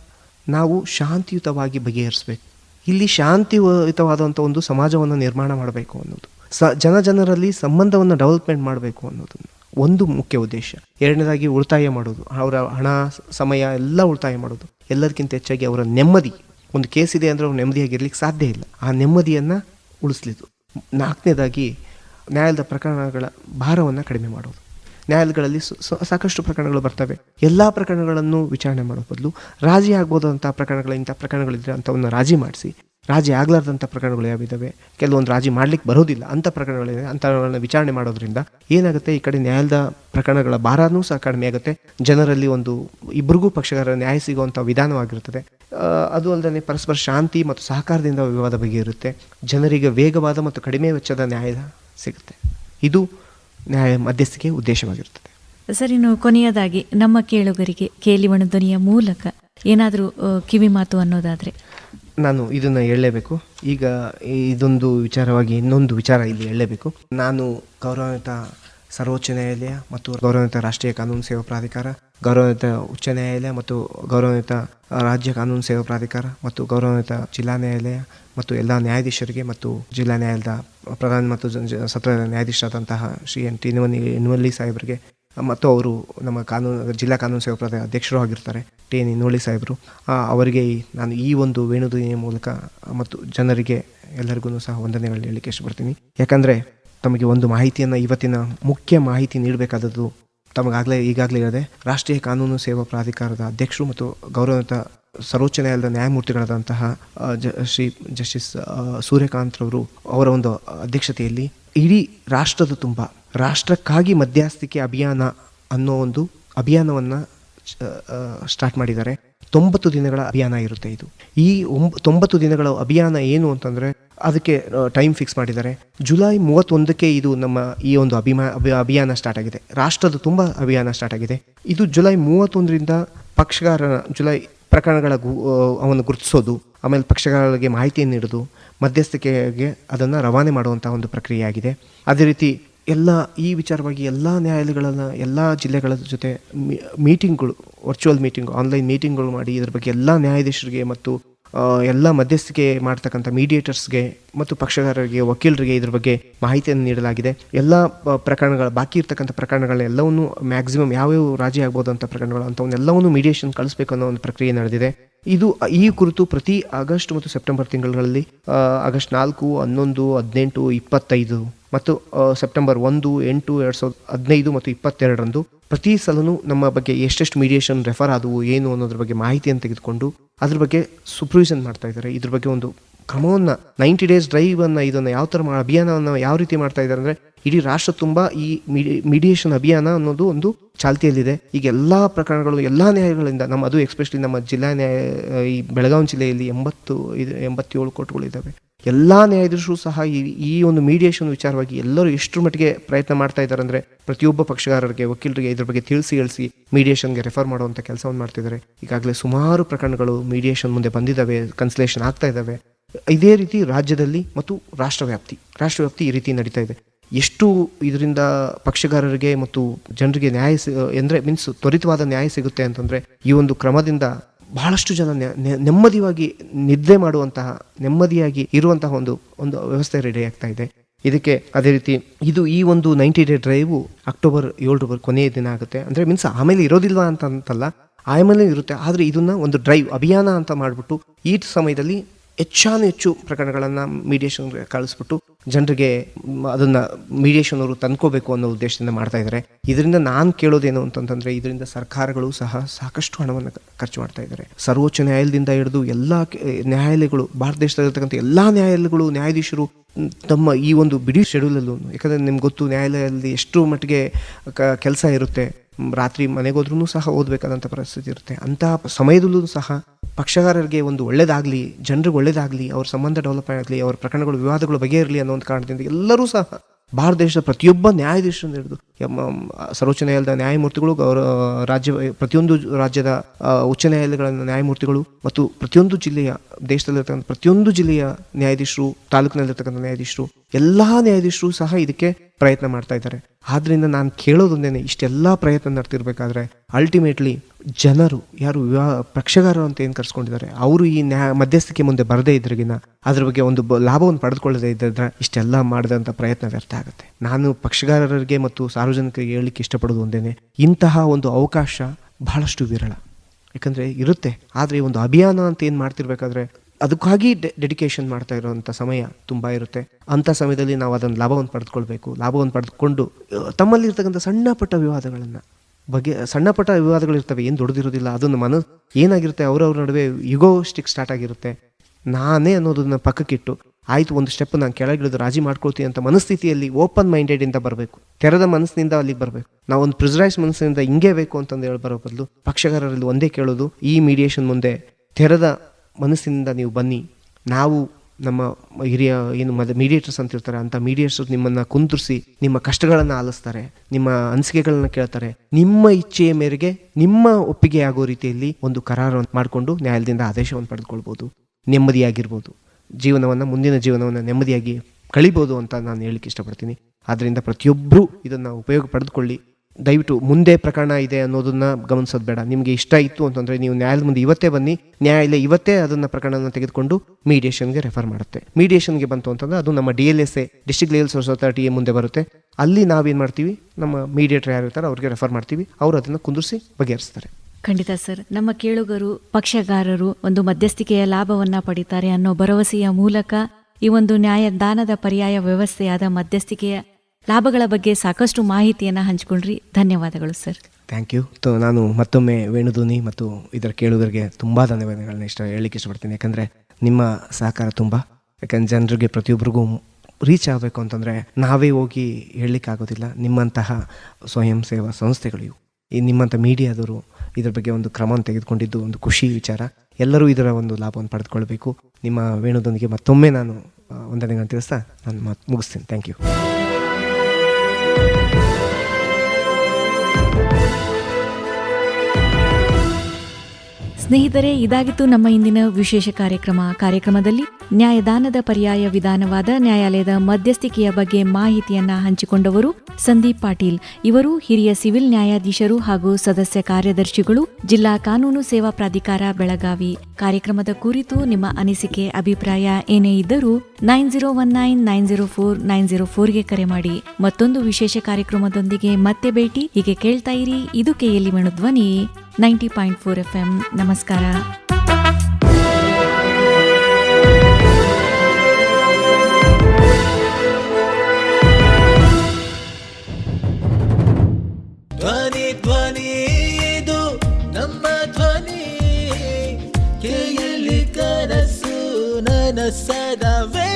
ನಾವು ಶಾಂತಿಯುತವಾಗಿ ಬಗೆಹರಿಸಬೇಕು. ಇಲ್ಲಿ ಶಾಂತಿಯುತವಾದಂಥ ಒಂದು ಸಮಾಜವನ್ನು ನಿರ್ಮಾಣ ಮಾಡಬೇಕು ಅನ್ನೋದು. ಸ, ಜನ ಜನರಲ್ಲಿ ಸಂಬಂಧವನ್ನು ಡೆವಲಪ್ಮೆಂಟ್ ಮಾಡಬೇಕು ಅನ್ನೋದು ಒಂದು ಮುಖ್ಯ ಉದ್ದೇಶ. ಎರಡನೇದಾಗಿ ಉಳಿತಾಯ ಮಾಡೋದು. ಅವರ ಹಣ, ಸಮಯ ಎಲ್ಲ ಉಳಿತಾಯ ಮಾಡೋದು. ಎಲ್ಲದಕ್ಕಿಂತ ಹೆಚ್ಚಾಗಿ ಅವರ ನೆಮ್ಮದಿ. ಒಂದು ಕೇಸ್ ಇದೆ ಅಂದರೆ ಅವ್ರು ನೆಮ್ಮದಿಯಾಗಿರ್ಲಿಕ್ಕೆ ಸಾಧ್ಯ ಇಲ್ಲ. ಆ ನೆಮ್ಮದಿಯನ್ನು ಉಳಿಸ್ಲಿದ್ದು ನಾಲ್ಕನೇದಾಗಿ ನ್ಯಾಯಾಲಯದ ಪ್ರಕರಣಗಳ ಭಾರವನ್ನು ಕಡಿಮೆ ಮಾಡೋದು. ನ್ಯಾಯಾಲಯಗಳಲ್ಲಿ ಸಾಕಷ್ಟು ಪ್ರಕರಣಗಳು ಬರ್ತವೆ. ಎಲ್ಲ ಪ್ರಕರಣಗಳನ್ನು ವಿಚಾರಣೆ ಮಾಡೋ ಬದಲು ರಾಜಿ ಆಗ್ಬೋದಂಥ ಪ್ರಕರಣಗಳು ಇಂಥ ಪ್ರಕರಣಗಳಿದ್ರೆ ಅಂಥವನ್ನು ರಾಜಿ ಮಾಡಿಸಿ. ರಾಜಿ ಆಗಲಾರ್ದಂಥ ಪ್ರಕರಣಗಳು ಯಾವಿದ್ದಾವೆ? ಕೆಲವೊಂದು ರಾಜಿ ಮಾಡಲಿಕ್ಕೆ ಬರೋದಿಲ್ಲ. ಅಂಥ ಪ್ರಕರಣಗಳಿವೆ ಅಂಥವುಗಳನ್ನ ವಿಚಾರಣೆ ಮಾಡೋದ್ರಿಂದ ಏನಾಗುತ್ತೆ? ಈ ಕಡೆ ನ್ಯಾಯಾಲಯದ ಪ್ರಕರಣಗಳ ಭಾರನೂ ಸಹ ಕಡಿಮೆ ಆಗುತ್ತೆ. ಜನರಲ್ಲಿ ಒಂದು ಇಬ್ಬರಿಗೂ ಪಕ್ಷಗಾರ ನ್ಯಾಯ ಸಿಗುವಂಥ ವಿಧಾನವಾಗಿರುತ್ತದೆ ಅದು ಅಲ್ಲದೆ ಪರಸ್ಪರ ಶಾಂತಿ ಮತ್ತು ಸಹಕಾರದಿಂದ ವಿವಾದ ಬಗೆಯಿರುತ್ತೆ ಜನರಿಗೆ ವೇಗವಾದ ಮತ್ತು ಕಡಿಮೆ ವೆಚ್ಚದ ನ್ಯಾಯ ಸಿಗುತ್ತೆ. ಇದು ನ್ಯಾಯ ಮಧ್ಯಸ್ಥಿಕೆ ಉದ್ದೇಶವಾಗಿರುತ್ತದೆ. ಸರ್ ಇನ್ನು ಕೊನೆಯದಾಗಿ ನಮ್ಮ ಕೇಳುಗರಿಗೆ ಕೇಳಿವಣ ಧ್ವನಿಯ ಮೂಲಕ ಏನಾದರೂ ಕಿವಿ ಮಾತು ಅನ್ನೋದಾದರೆ. ನಾನು ಇದನ್ನು ಹೇಳಲೇಬೇಕು. ಈಗ ಇದೊಂದು ವಿಚಾರವಾಗಿ ಇನ್ನೊಂದು ವಿಚಾರ ಇಲ್ಲಿ ಹೇಳಲೇಬೇಕು. ನಾನು ಗೌರವಾನ್ವಿತ ಸರ್ವೋಚ್ಚ ನ್ಯಾಯಾಲಯ ಮತ್ತು ಗೌರವಾನ್ವಿತ ರಾಷ್ಟ್ರೀಯ ಕಾನೂನು ಸೇವಾ ಪ್ರಾಧಿಕಾರ ಗೌರವಾನ್ವಿತ ಉಚ್ಚ ನ್ಯಾಯಾಲಯ ಮತ್ತು ಗೌರವಾನ್ವಿತ ರಾಜ್ಯ ಕಾನೂನು ಸೇವಾ ಪ್ರಾಧಿಕಾರ ಮತ್ತು ಗೌರವಾನ್ವಿತ ಜಿಲ್ಲಾ ನ್ಯಾಯಾಲಯ ಮತ್ತು ಎಲ್ಲ ನ್ಯಾಯಾಧೀಶರಿಗೆ ಮತ್ತು ಜಿಲ್ಲಾ ನ್ಯಾಯಾಲಯದ ಪ್ರಧಾನ ಮತ್ತು ಸತ್ರ ನ್ಯಾಯಾಧೀಶರಾದಂತಹ ಶ್ರೀ ಎನ್ ಟಿ ನಿವನಿ ನಿವಲ್ಲಿ ಸಾಹೇಬರಿಗೆ ಮತ್ತು ಅವರು ನಮ್ಮ ಕಾನೂನು, ಜಿಲ್ಲಾ ಕಾನೂನು ಸೇವಾ ಪ್ರಾಧಿಕಾರ ಅಧ್ಯಕ್ಷರು ಆಗಿರ್ತಾರೆ, ಟಿ ಎನ್ ಇನ್ವಳ್ಳಿ ಸಾಹೇಬರು. ಅವರಿಗೆ ನಾನು ಈ ಒಂದು ವೇಣುಧ್ವನಿಯ ಮೂಲಕ ಮತ್ತು ಜನರಿಗೆ ಎಲ್ಲರಿಗೂ ಸಹ ವಂದನೆಗಳು ಹೇಳಲಿಕ್ಕೆ ಇಷ್ಟಪಡ್ತೀನಿ. ಯಾಕಂದರೆ ತಮಗೆ ಒಂದು ಮಾಹಿತಿಯನ್ನು, ಇವತ್ತಿನ ಮುಖ್ಯ ಮಾಹಿತಿ ನೀಡಬೇಕಾದದ್ದು ತಮಗಾಗಲೇ ಈಗಾಗಲೇ ಇರದೆ ರಾಷ್ಟ್ರೀಯ ಕಾನೂನು ಸೇವಾ ಪ್ರಾಧಿಕಾರದ ಅಧ್ಯಕ್ಷರು ಮತ್ತು ಗೌರವಯುತ ಸರ್ವೋಚ್ಚ ನ್ಯಾಯಾಲಯದ ನ್ಯಾಯಮೂರ್ತಿಗಳಾದಂತಹ ಜ, ಶ್ರೀ ಜಸ್ಟಿಸ್ ಸೂರ್ಯಕಾಂತ್ ರವರು ಅವರ ಒಂದು ಅಧ್ಯಕ್ಷತೆಯಲ್ಲಿ ಇಡೀ ರಾಷ್ಟ್ರದ ತುಂಬ ರಾಷ್ಟ್ರಕ್ಕಾಗಿ ಮಧ್ಯಸ್ಥಿಕೆ ಅಭಿಯಾನ ಅನ್ನೋ ಒಂದು ಅಭಿಯಾನವನ್ನು ಸ್ಟಾರ್ಟ್ ಮಾಡಿದ್ದಾರೆ. ತೊಂಬತ್ತು ದಿನಗಳ ಅಭಿಯಾನ ಇರುತ್ತೆ ಇದು. ಈ ಒಂಬ, ತೊಂಬತ್ತು ದಿನಗಳ ಅಭಿಯಾನ ಏನು ಅಂತಂದರೆ ಅದಕ್ಕೆ ಟೈಮ್ ಫಿಕ್ಸ್ ಮಾಡಿದ್ದಾರೆ. ಜುಲೈ ಮೂವತ್ತೊಂದಕ್ಕೆ ಇದು ನಮ್ಮ ಈ ಒಂದು ಅಭಿಮಾ ಅಭಿಯಾನ ಸ್ಟಾರ್ಟ್ ಆಗಿದೆ. ರಾಷ್ಟ್ರದ ತುಂಬ ಅಭಿಯಾನ ಸ್ಟಾರ್ಟ್ ಆಗಿದೆ. ಇದು ಜುಲೈ ಮೂವತ್ತೊಂದರಿಂದ ಪಕ್ಷಗಾರ ಜುಲೈ ಪ್ರಕರಣಗಳ ಗು ಅವನ್ನು ಗುರುತಿಸೋದು, ಆಮೇಲೆ ಪಕ್ಷಗಾರರಿಗೆ ಮಾಹಿತಿಯನ್ನು ನೀಡೋದು, ಮಧ್ಯಸ್ಥಿಕೆಗೆ ಅದನ್ನು ರವಾನೆ ಮಾಡುವಂಥ ಒಂದು ಪ್ರಕ್ರಿಯೆ ಆಗಿದೆ. ಅದೇ ರೀತಿ ಎಲ್ಲ, ಈ ವಿಚಾರವಾಗಿ ಎಲ್ಲ ನ್ಯಾಯಾಲಯಗಳನ್ನು, ಎಲ್ಲ ಜಿಲ್ಲೆಗಳ ಜೊತೆ ಮೀಟಿಂಗ್ಗಳು ವರ್ಚುವಲ್ ಮೀಟಿಂಗ್ ಆನ್ಲೈನ್ ಮೀಟಿಂಗ್ಗಳು ಮಾಡಿ, ಇದ್ರ ಬಗ್ಗೆ ಎಲ್ಲ ನ್ಯಾಯಾಧೀಶರಿಗೆ ಮತ್ತು ಎಲ್ಲ ಮಧ್ಯಸ್ಥಿಕೆ ಮಾಡ್ತಕ್ಕಂಥ ಮೀಡಿಯೇಟರ್ಸ್ಗೆ ಮತ್ತು ಪಕ್ಷಗಾರರಿಗೆ, ವಕೀಲರಿಗೆ ಇದ್ರ ಬಗ್ಗೆ ಮಾಹಿತಿಯನ್ನು ನೀಡಲಾಗಿದೆ. ಎಲ್ಲ ಪ್ರಕರಣಗಳು, ಬಾಕಿ ಇರ್ತಕ್ಕಂಥ ಪ್ರಕರಣಗಳೆಲ್ಲವನ್ನೂ ಮ್ಯಾಕ್ಸಿಮಮ್ ಯಾವ್ಯಾವ ರಾಜಿ ಆಗ್ಬೋದು ಅಂತ ಪ್ರಕರಣಗಳು ಅಂಥವನ್ನೆಲ್ಲವನ್ನು ಮೀಡಿಯೇಷನ್ ಕಳಿಸ್ಬೇಕು ಅನ್ನೋ ಒಂದು ಪ್ರಕ್ರಿಯೆ ನಡೆದಿದೆ. ಇದು ಈ ಕುರಿತು ಪ್ರತಿ ಆಗಸ್ಟ್ ಮತ್ತು ಸೆಪ್ಟೆಂಬರ್ ತಿಂಗಳಲ್ಲಿ ಆಗಸ್ಟ್ ನಾಲ್ಕು, ಹನ್ನೊಂದು, ಹದಿನೆಂಟು, ಇಪ್ಪತ್ತೈದು ಮತ್ತು ಸೆಪ್ಟೆಂಬರ್ ಒಂದು, ಎಂಟು, ಎರಡು ಸಾವಿರದ ಹದಿನೈದು ಮತ್ತು ಇಪ್ಪತ್ತೆರಡರಂದು ಪ್ರತಿ ಸಲನೂ ನಮ್ಮ ಬಗ್ಗೆ ಎಷ್ಟೆಷ್ಟು ಮೀಡಿಯೇಷನ್ ರೆಫರ್ ಆದವು, ಏನು ಅನ್ನೋದ್ರ ಬಗ್ಗೆ ಮಾಹಿತಿಯನ್ನು ತೆಗೆದುಕೊಂಡು ಅದ್ರ ಬಗ್ಗೆ ಸೂಪರ್ವಿಷನ್ ಮಾಡ್ತಾ ಇದ್ದಾರೆ. ಇದ್ರ ಬಗ್ಗೆ ಒಂದು ಕ್ರಮವನ್ನು ನೈಂಟಿ ಡೇಸ್ ಡ್ರೈವ್ ಅನ್ನು, ಇದನ್ನು ಯಾವ ಥರ ಅಭಿಯಾನವನ್ನು ಯಾವ ರೀತಿ ಮಾಡ್ತಾ ಇದ್ದಾರೆ ಅಂದರೆ ಇಡೀ ರಾಷ್ಟ್ರ ತುಂಬ ಈ ಮೀಡಿಯೇಷನ್ ಅಭಿಯಾನ ಅನ್ನೋದು ಒಂದು ಚಾಲ್ತಿಯಲ್ಲಿದೆ. ಈಗ ಎಲ್ಲ ಪ್ರಕರಣಗಳು, ಎಲ್ಲ ನ್ಯಾಯಗಳಿಂದ ನಮ್ಮ, ಅದು ಎಕ್ಸ್ಪೆಷಲಿ ನಮ್ಮ ಜಿಲ್ಲಾ ನ್ಯಾಯ, ಈ ಬೆಳಗಾವಿ ಜಿಲ್ಲೆಯಲ್ಲಿ ಎಂಬತ್ತು, ಇದು ಎಂಬತ್ತೇಳು ಕೋರ್ಟ್ಗಳಿದ್ದಾವೆ ಎಲ್ಲ ನ್ಯಾಯಾಧೀಶರು ಸಹ ಈ ಈ ಒಂದು ಮೀಡಿಯೇಷನ್ ವಿಚಾರವಾಗಿ ಎಲ್ಲರೂ ಎಷ್ಟು ಮಟ್ಟಿಗೆ ಪ್ರಯತ್ನ ಮಾಡ್ತಾ ಇದ್ದಾರೆ ಅಂದರೆ ಪ್ರತಿಯೊಬ್ಬ ಪಕ್ಷಗಾರರಿಗೆ, ವಕೀಲರಿಗೆ ಇದ್ರ ಬಗ್ಗೆ ತಿಳಿಸಿ ಹೇಳಿಸಿ ಮೀಡಿಯೇಷನ್ಗೆ ರೆಫರ್ ಮಾಡುವಂಥ ಕೆಲಸವನ್ನು ಮಾಡ್ತಿದ್ದಾರೆ. ಈಗಾಗಲೇ ಸುಮಾರು ಪ್ರಕರಣಗಳು ಮೀಡಿಯೇಷನ್ ಮುಂದೆ ಬಂದಿದ್ದಾವೆ ಕನ್ಸಲೇಷನ್ ಆಗ್ತಾ ಇದ್ದಾವೆ. ಇದೇ ರೀತಿ ರಾಜ್ಯದಲ್ಲಿ ಮತ್ತು ರಾಷ್ಟ್ರವ್ಯಾಪ್ತಿ ರಾಷ್ಟ್ರವ್ಯಾಪ್ತಿ ಈ ರೀತಿ ನಡೀತಾ ಇದೆ. ಎಷ್ಟು ಇದರಿಂದ ಪಕ್ಷಗಾರರಿಗೆ ಮತ್ತು ಜನರಿಗೆ ನ್ಯಾಯ ಅಂದರೆ ಮೀನ್ಸ್ ತ್ವರಿತವಾದ ನ್ಯಾಯ ಸಿಗುತ್ತೆ ಅಂತಂದರೆ ಈ ಒಂದು ಕ್ರಮದಿಂದ ಬಹಳಷ್ಟು ಜನ ನೆಮ್ಮದಿಯಾಗಿ ನಿದ್ದೆ ಮಾಡುವಂತಹ, ನೆಮ್ಮದಿಯಾಗಿ ಇರುವಂತಹ ಒಂದು ಒಂದು ವ್ಯವಸ್ಥೆ ರೆಡಿ ಆಗ್ತಾ ಇದೆ. ಇದಕ್ಕೆ ಅದೇ ರೀತಿ ಇದು ಈ ಒಂದು ನೈಂಟಿ ಡೇ ಡ್ರೈವು ಅಕ್ಟೋಬರ್ ಏಳರವರೆಗೆ ಕೊನೆಯ ದಿನ ಆಗುತ್ತೆ. ಅಂದರೆ ಮೀನ್ಸ್ ಆಮೇಲೆ ಇರೋದಿಲ್ಲ ಅಂತ ಅಂತಲ್ಲ ಆಮೇಲೆ ಇರುತ್ತೆ. ಆದರೆ ಇದನ್ನ ಒಂದು ಡ್ರೈವ್ ಅಭಿಯಾನ ಅಂತ ಮಾಡಿಬಿಟ್ಟು ಈ ಸಮಯದಲ್ಲಿ ಹೆಚ್ಚಾನು ಹೆಚ್ಚು ಪ್ರಕರಣಗಳನ್ನು ಮೀಡಿಯೇಷನ್ಗೆ ಕಳಿಸ್ಬಿಟ್ಟು ಜನರಿಗೆ ಅದನ್ನು ಮೀಡಿಯೇಷನ್ ಅವರು ತಂದ್ಕೋಬೇಕು ಅನ್ನೋ ಉದ್ದೇಶದಿಂದ ಮಾಡ್ತಾ ಇದ್ದಾರೆ ಇದರಿಂದ ನಾನು ಕೇಳೋದೇನು ಅಂತಂತಂದರೆ ಇದರಿಂದ ಸರ್ಕಾರಗಳು ಸಹ ಸಾಕಷ್ಟು ಹಣವನ್ನು ಖರ್ಚು ಮಾಡ್ತಾ ಇದ್ದಾರೆ ಸರ್ವೋಚ್ಚ ನ್ಯಾಯಾಲಯದಿಂದ ಹಿಡಿದು ಎಲ್ಲ ನ್ಯಾಯಾಲಯಗಳು, ಭಾರತ ದೇಶದಲ್ಲಿರ್ತಕ್ಕಂಥ ಎಲ್ಲ ನ್ಯಾಯಾಲಯಗಳು, ನ್ಯಾಯಾಧೀಶರು ತಮ್ಮ ಈ ಒಂದು ಬಿಡಿ ಶೆಡ್ಯೂಲಲ್ಲೂ ಯಾಕಂದರೆ ನಿಮ್ಗೆ ಗೊತ್ತು ನ್ಯಾಯಾಲಯದಲ್ಲಿ ಎಷ್ಟು ಮಟ್ಟಿಗೆ ಕೆಲಸ ಇರುತ್ತೆ. ರಾತ್ರಿ ಮನೆಗೋದ್ರೂ ಸಹ ಓದಬೇಕಾದಂಥ ಪರಿಸ್ಥಿತಿ ಇರುತ್ತೆ. ಅಂತಹ ಸಮಯದಲ್ಲೂ ಸಹ ಪಕ್ಷಗಾರರಿಗೆ ಒಂದು ಒಳ್ಳೇದಾಗಲಿ, ಜನರಿಗೆ ಒಳ್ಳೇದಾಗಲಿ, ಅವ್ರ ಸಂಬಂಧ ಡೆವಲಪ್ ಆಗಲಿ, ಅವ್ರ ಪ್ರಕರಣಗಳು, ವಿವಾದಗಳು ಬಗೆಯಿರಲಿ ಅನ್ನೋ ಒಂದು ಕಾರಣದಿಂದ ಎಲ್ಲರೂ ಸಹ ಭಾರತ ದೇಶದ ಪ್ರತಿಯೊಬ್ಬ ನ್ಯಾಯಾಧೀಶರಿಂದ ಹಿಡಿದು ಸರ್ವೋಚ್ಚ ನ್ಯಾಯಾಲಯದ ನ್ಯಾಯಮೂರ್ತಿಗಳು, ಗೌರ, ರಾಜ್ಯ, ಪ್ರತಿಯೊಂದು ರಾಜ್ಯದ ಉಚ್ಚ ನ್ಯಾಯಾಲಯಗಳ ನ್ಯಾಯಮೂರ್ತಿಗಳು ಮತ್ತು ಪ್ರತಿಯೊಂದು ಜಿಲ್ಲೆಯ, ದೇಶದಲ್ಲಿರ್ತಕ್ಕಂಥ ಪ್ರತಿಯೊಂದು ಜಿಲ್ಲೆಯ ನ್ಯಾಯಾಧೀಶರು, ತಾಲೂಕಿನಲ್ಲಿರ್ತಕ್ಕಂಥ ನ್ಯಾಯಾಧೀಶರು, ಎಲ್ಲ ನ್ಯಾಯಾಧೀಶರು ಸಹ ಇದಕ್ಕೆ ಪ್ರಯತ್ನ ಮಾಡ್ತಾ ಇದ್ದಾರೆ. ಆದ್ರಿಂದ ನಾನು ಕೇಳೋದೊಂದೇನೆ ಇಷ್ಟೆಲ್ಲ ಪ್ರಯತ್ನ ನಡೆತಿರ್ಬೇಕಾದ್ರೆ ಅಲ್ಟಿಮೇಟ್ಲಿ ಜನರು, ಯಾರು ವಿವಾಹ ಪಕ್ಷಗಾರರು ಅಂತ ಏನು ಕರೆಸ್ಕೊಂಡಿದ್ದಾರೆ, ಅವರು ಈ ನ್ಯಾಯ ಮಧ್ಯಸ್ಥಿಕೆ ಮುಂದೆ ಬರದೇ ಇದ್ರಿಗಿನ ಅದ್ರ ಬಗ್ಗೆ ಒಂದು ಲಾಭವನ್ನು ಪಡೆದುಕೊಳ್ಳದೇ ಇದ್ದರೆ ಇಷ್ಟೆಲ್ಲ ಮಾಡಿದಂಥ ಪ್ರಯತ್ನ ವ್ಯರ್ಥ ಆಗುತ್ತೆ. ನಾನು ಪಕ್ಷಗಾರರಿಗೆ ಮತ್ತು ಸಾರ್ವಜನಿಕರಿಗೆ ಹೇಳಲಿಕ್ಕೆ ಇಷ್ಟಪಡೋದು ಒಂದೇನೆ ಇಂತಹ ಒಂದು ಅವಕಾಶ ಬಹಳಷ್ಟು ವಿರಳ. ಯಾಕಂದರೆ ಇರುತ್ತೆ, ಆದರೆ ಒಂದು ಅಭಿಯಾನ ಅಂತ ಏನು ಮಾಡ್ತಿರ್ಬೇಕಾದ್ರೆ ಅದಕ್ಕಾಗಿ ಡೆಡಿಕೇಶನ್ ಮಾಡ್ತಾ ಇರೋವಂಥ ಸಮಯ ತುಂಬ ಇರುತ್ತೆ. ಅಂಥ ಸಮಯದಲ್ಲಿ ನಾವು ಅದನ್ನು ಲಾಭವನ್ನು ಪಡೆದುಕೊಳ್ಬೇಕು. ಲಾಭವನ್ನು ಪಡೆದುಕೊಂಡು ತಮ್ಮಲ್ಲಿರ್ತಕ್ಕಂಥ ಸಣ್ಣ ಪುಟ್ಟ ವಿವಾದಗಳನ್ನು ಬಗ್ಗೆ, ಸಣ್ಣ ವಿವಾದಗಳು ಇರ್ತವೆ ಏನು ದೊಡ್ಡದಿರೋದಿಲ್ಲ ಅದನ್ನು ಮನ ಏನಾಗಿರುತ್ತೆ, ಅವರವ್ರ ನಡುವೆ ಯುಗೋಸ್ಟಿಕ್ ಸ್ಟಾರ್ಟ್ ಆಗಿರುತ್ತೆ. ನಾನೇ ಅನ್ನೋದನ್ನ ಪಕ್ಕಕ್ಕಿಟ್ಟು, ಆಯಿತು, ಒಂದು ಸ್ಟೆಪ್ ನಾನು ಕೆಳಗಿಳಿದು ರಾಜಿ ಮಾಡ್ಕೊಳ್ತೀನಿ ಅಂತ ಮನಸ್ಥಿತಿಯಲ್ಲಿ ಓಪನ್ ಮೈಂಡೆಡ್ ಇಂದ ಬರಬೇಕು. ತೆರೆದ ಮನಸ್ಸಿನಿಂದ ಅಲ್ಲಿಗೆ ಬರಬೇಕು. ನಾವು ಒಂದು ಪ್ರಿಸರೈಸ್ ಮನಸ್ಸಿನಿಂದ ಹಿಂಗೆ ಬೇಕು ಅಂತಂದು ಹೇಳಿ ಬರೋ ಬದಲು ಪಕ್ಷಗಾರರಲ್ಲಿ ಒಂದೇ ಕೇಳೋದು, ಈ ಮೀಡಿಯೇಷನ್ ಮುಂದೆ ತೆರೆದ ಮನಸ್ಸಿನಿಂದ ನೀವು ಬನ್ನಿ. ನಾವು ನಮ್ಮ ಹಿರಿಯ ಏನು ಮದ ಮೀಡಿಯೇಟರ್ಸ್ ಅಂತ ಇರ್ತಾರೆ, ಅಂತ ಮೀಡಿಯೇಟರ್ಸ್ ನಿಮ್ಮನ್ನು ಕುಂದಿರಿಸಿ, ನಿಮ್ಮ ಕಷ್ಟಗಳನ್ನು ಆಲಿಸ್ತಾರೆ, ನಿಮ್ಮ ಅನಿಸಿಕೆಗಳನ್ನು ಕೇಳ್ತಾರೆ. ನಿಮ್ಮ ಇಚ್ಛೆಯ ಮೇರೆಗೆ ನಿಮ್ಮ ಒಪ್ಪಿಗೆ ಆಗೋ ರೀತಿಯಲ್ಲಿ ಒಂದು ಕರಾರವನ್ನು ಮಾಡಿಕೊಂಡು ನ್ಯಾಯಾಲಯದಿಂದ ಆದೇಶವನ್ನು ಪಡೆದುಕೊಳ್ಬೋದು. ನೆಮ್ಮದಿಯಾಗಿರ್ಬೋದು. ಜೀವನವನ್ನು, ಮುಂದಿನ ಜೀವನವನ್ನು ನೆಮ್ಮದಿಯಾಗಿ ಕಳಿಬೋದು ಅಂತ ನಾನು ಹೇಳಲಿಕ್ಕೆ ಇಷ್ಟಪಡ್ತೀನಿ. ಆದ್ದರಿಂದ ಪ್ರತಿಯೊಬ್ಬರೂ ಇದನ್ನು ಉಪಯೋಗ ಪಡೆದುಕೊಳ್ಳಿ. ದಯವಿಟ್ಟು ಮುಂದೆ ಪ್ರಕರಣ ಇದೆ ಅನ್ನೋದನ್ನ ಗಮನಿಸೋದು ಬೇಡ ನಿಮಗೆ ಇಷ್ಟ ಇತ್ತು ಅಂತಂದ್ರೆ ನೀವು ನ್ಯಾಯಾಲಯದ ಮುಂದೆ ಇವತ್ತೇ ಬನ್ನಿ. ನ್ಯಾಯಾಲಯ ಇವತ್ತೇ ಅದನ್ನ ಪ್ರಕರಣನ ತೆಗೆದುಕೊಂಡು ಮೀಡಿಯೇಷನ್ಗೆ ರೆಫರ್ ಮಾಡುತ್ತೆ. ಮೀಡಿಯೇಷನ್ಗೆ ಬಂತು ಅಂತಂದ್ರೆ ಅದು ನಮ್ಮ D L S A district level source authority ಮುಂದೆ ಬರುತ್ತೆ. ಅಲ್ಲಿ ನಾವೇನು ಮಾಡ್ತೀವಿ? ನಮ್ಮ ಮೀಡಿಯೇಟರ್ ಯಾರು ಇರ್ತಾರೆ ಅವ್ರಿಗೆ ರೆಫರ್ ಮಾಡ್ತೀವಿ. ಅವರು ಅದನ್ನು ಕುಂದಿರಿಸಿ ಬಗೆಹರಿಸ್ತಾರೆ. ಖಂಡಿತ ಸರ್. ನಮ್ಮ ಕೇಳುಗರು, ಪಕ್ಷಗಾರರು ಒಂದು ಮಧ್ಯಸ್ಥಿಕೆಯ ಲಾಭವನ್ನ ಪಡಿತಾರೆ ಅನ್ನೋ ಭರವಸೆಯ ಮೂಲಕ ಈ ಒಂದು ನ್ಯಾಯದಾನದ ಪರ್ಯಾಯ ವ್ಯವಸ್ಥೆಯಾದ ಮಧ್ಯಸ್ಥಿಕೆಯ ಲಾಭಗಳ ಬಗ್ಗೆ ಸಾಕಷ್ಟು ಮಾಹಿತಿಯನ್ನು ಹಂಚಿಕೊಂಡ್ರಿ. ಧನ್ಯವಾದಗಳು, ಸರ್. ಥ್ಯಾಂಕ್ ಯು ನಾನು ಮತ್ತೊಮ್ಮೆ ವೇಣುಧ್ವನಿ ಮತ್ತು ಇದರ ಕೇಳುಗರಿಗೆ ತುಂಬ ಧನ್ಯವಾದಗಳನ್ನ ಇಷ್ಟ ಹೇಳಲಿಕ್ಕೆ ಇಷ್ಟಪಡ್ತೀನಿ. ಯಾಕಂದರೆ ನಿಮ್ಮ ಸಹಕಾರ ತುಂಬ. ಯಾಕಂದ್ರೆ ಜನರಿಗೆ ಪ್ರತಿಯೊಬ್ಬರಿಗೂ ರೀಚ್ ಆಗಬೇಕು ಅಂತಂದರೆ ನಾವೇ ಹೋಗಿ ಹೇಳಲಿಕ್ಕಾಗೋದಿಲ್ಲ. ನಿಮ್ಮಂತಹ ಸ್ವಯಂ ಸೇವಾ ಸಂಸ್ಥೆಗಳು ಈ ನಿಮ್ಮಂಥ ಮೀಡಿಯಾದವರು ಇದರ ಬಗ್ಗೆ ಒಂದು ಕ್ರಮವನ್ನು ತೆಗೆದುಕೊಂಡಿದ್ದು ಒಂದು ಖುಷಿ ವಿಚಾರ. ಎಲ್ಲರೂ ಇದರ ಒಂದು ಲಾಭವನ್ನು ಪಡೆದುಕೊಳ್ಬೇಕು. ನಿಮ್ಮ ವೇಣುದೊಂದಿಗೆ ಮತ್ತೊಮ್ಮೆ ನಾನು ಒಂದನೇ ವಂದನೆಗಳನ್ನು ತಿಳಿಸ್ತಾ ನಾನು ಮುಗಿಸ್ತೀನಿ. ಥ್ಯಾಂಕ್ ಯು Música ಸ್ನೇಹಿತರೆ, ಇದಾಗಿತ್ತು ನಮ್ಮ ಇಂದಿನ ವಿಶೇಷ ಕಾರ್ಯಕ್ರಮ. ಕಾರ್ಯಕ್ರಮದಲ್ಲಿ ನ್ಯಾಯದಾನದ ಪರ್ಯಾಯ ವಿಧಾನವಾದ ನ್ಯಾಯಾಲಯದ ಮಧ್ಯಸ್ಥಿಕೆಯ ಬಗ್ಗೆ ಮಾಹಿತಿಯನ್ನ ಹಂಚಿಕೊಂಡವರು ಸಂದೀಪ್ ಪಾಟೀಲ್. ಇವರು ಹಿರಿಯ ಸಿವಿಲ್ ನ್ಯಾಯಾಧೀಶರು ಹಾಗೂ ಸದಸ್ಯ ಕಾರ್ಯದರ್ಶಿಗಳು, ಜಿಲ್ಲಾ ಕಾನೂನು ಸೇವಾ ಪ್ರಾಧಿಕಾರ ಬೆಳಗಾವಿ. ಕಾರ್ಯಕ್ರಮದ ಕುರಿತು ನಿಮ್ಮ ಅನಿಸಿಕೆ, ಅಭಿಪ್ರಾಯ ಏನೇ ಇದ್ದರೂ nine zero one nine nine zero four nine zero ಫೋರ್ಗೆ ಕರೆ ಮಾಡಿ. ಮತ್ತೊಂದು ವಿಶೇಷ ಕಾರ್ಯಕ್ರಮದೊಂದಿಗೆ ಮತ್ತೆ ಭೇಟಿ. ಹೀಗೆ ಕೇಳ್ತಾ ಇರಿ, ಇದು ಕೆಎಲ್ಲಿ ಮಣು ಧ್ವನಿ. Ninety point four F M ನಮಸ್ಕಾರ ಧ್ವನಿ ಧ್ವನಿ ಇದು ನಮ್ಮ ಧ್ವನಿ. ಕೇಳಿ ಕನಸು ನನಸದ ವೇಣು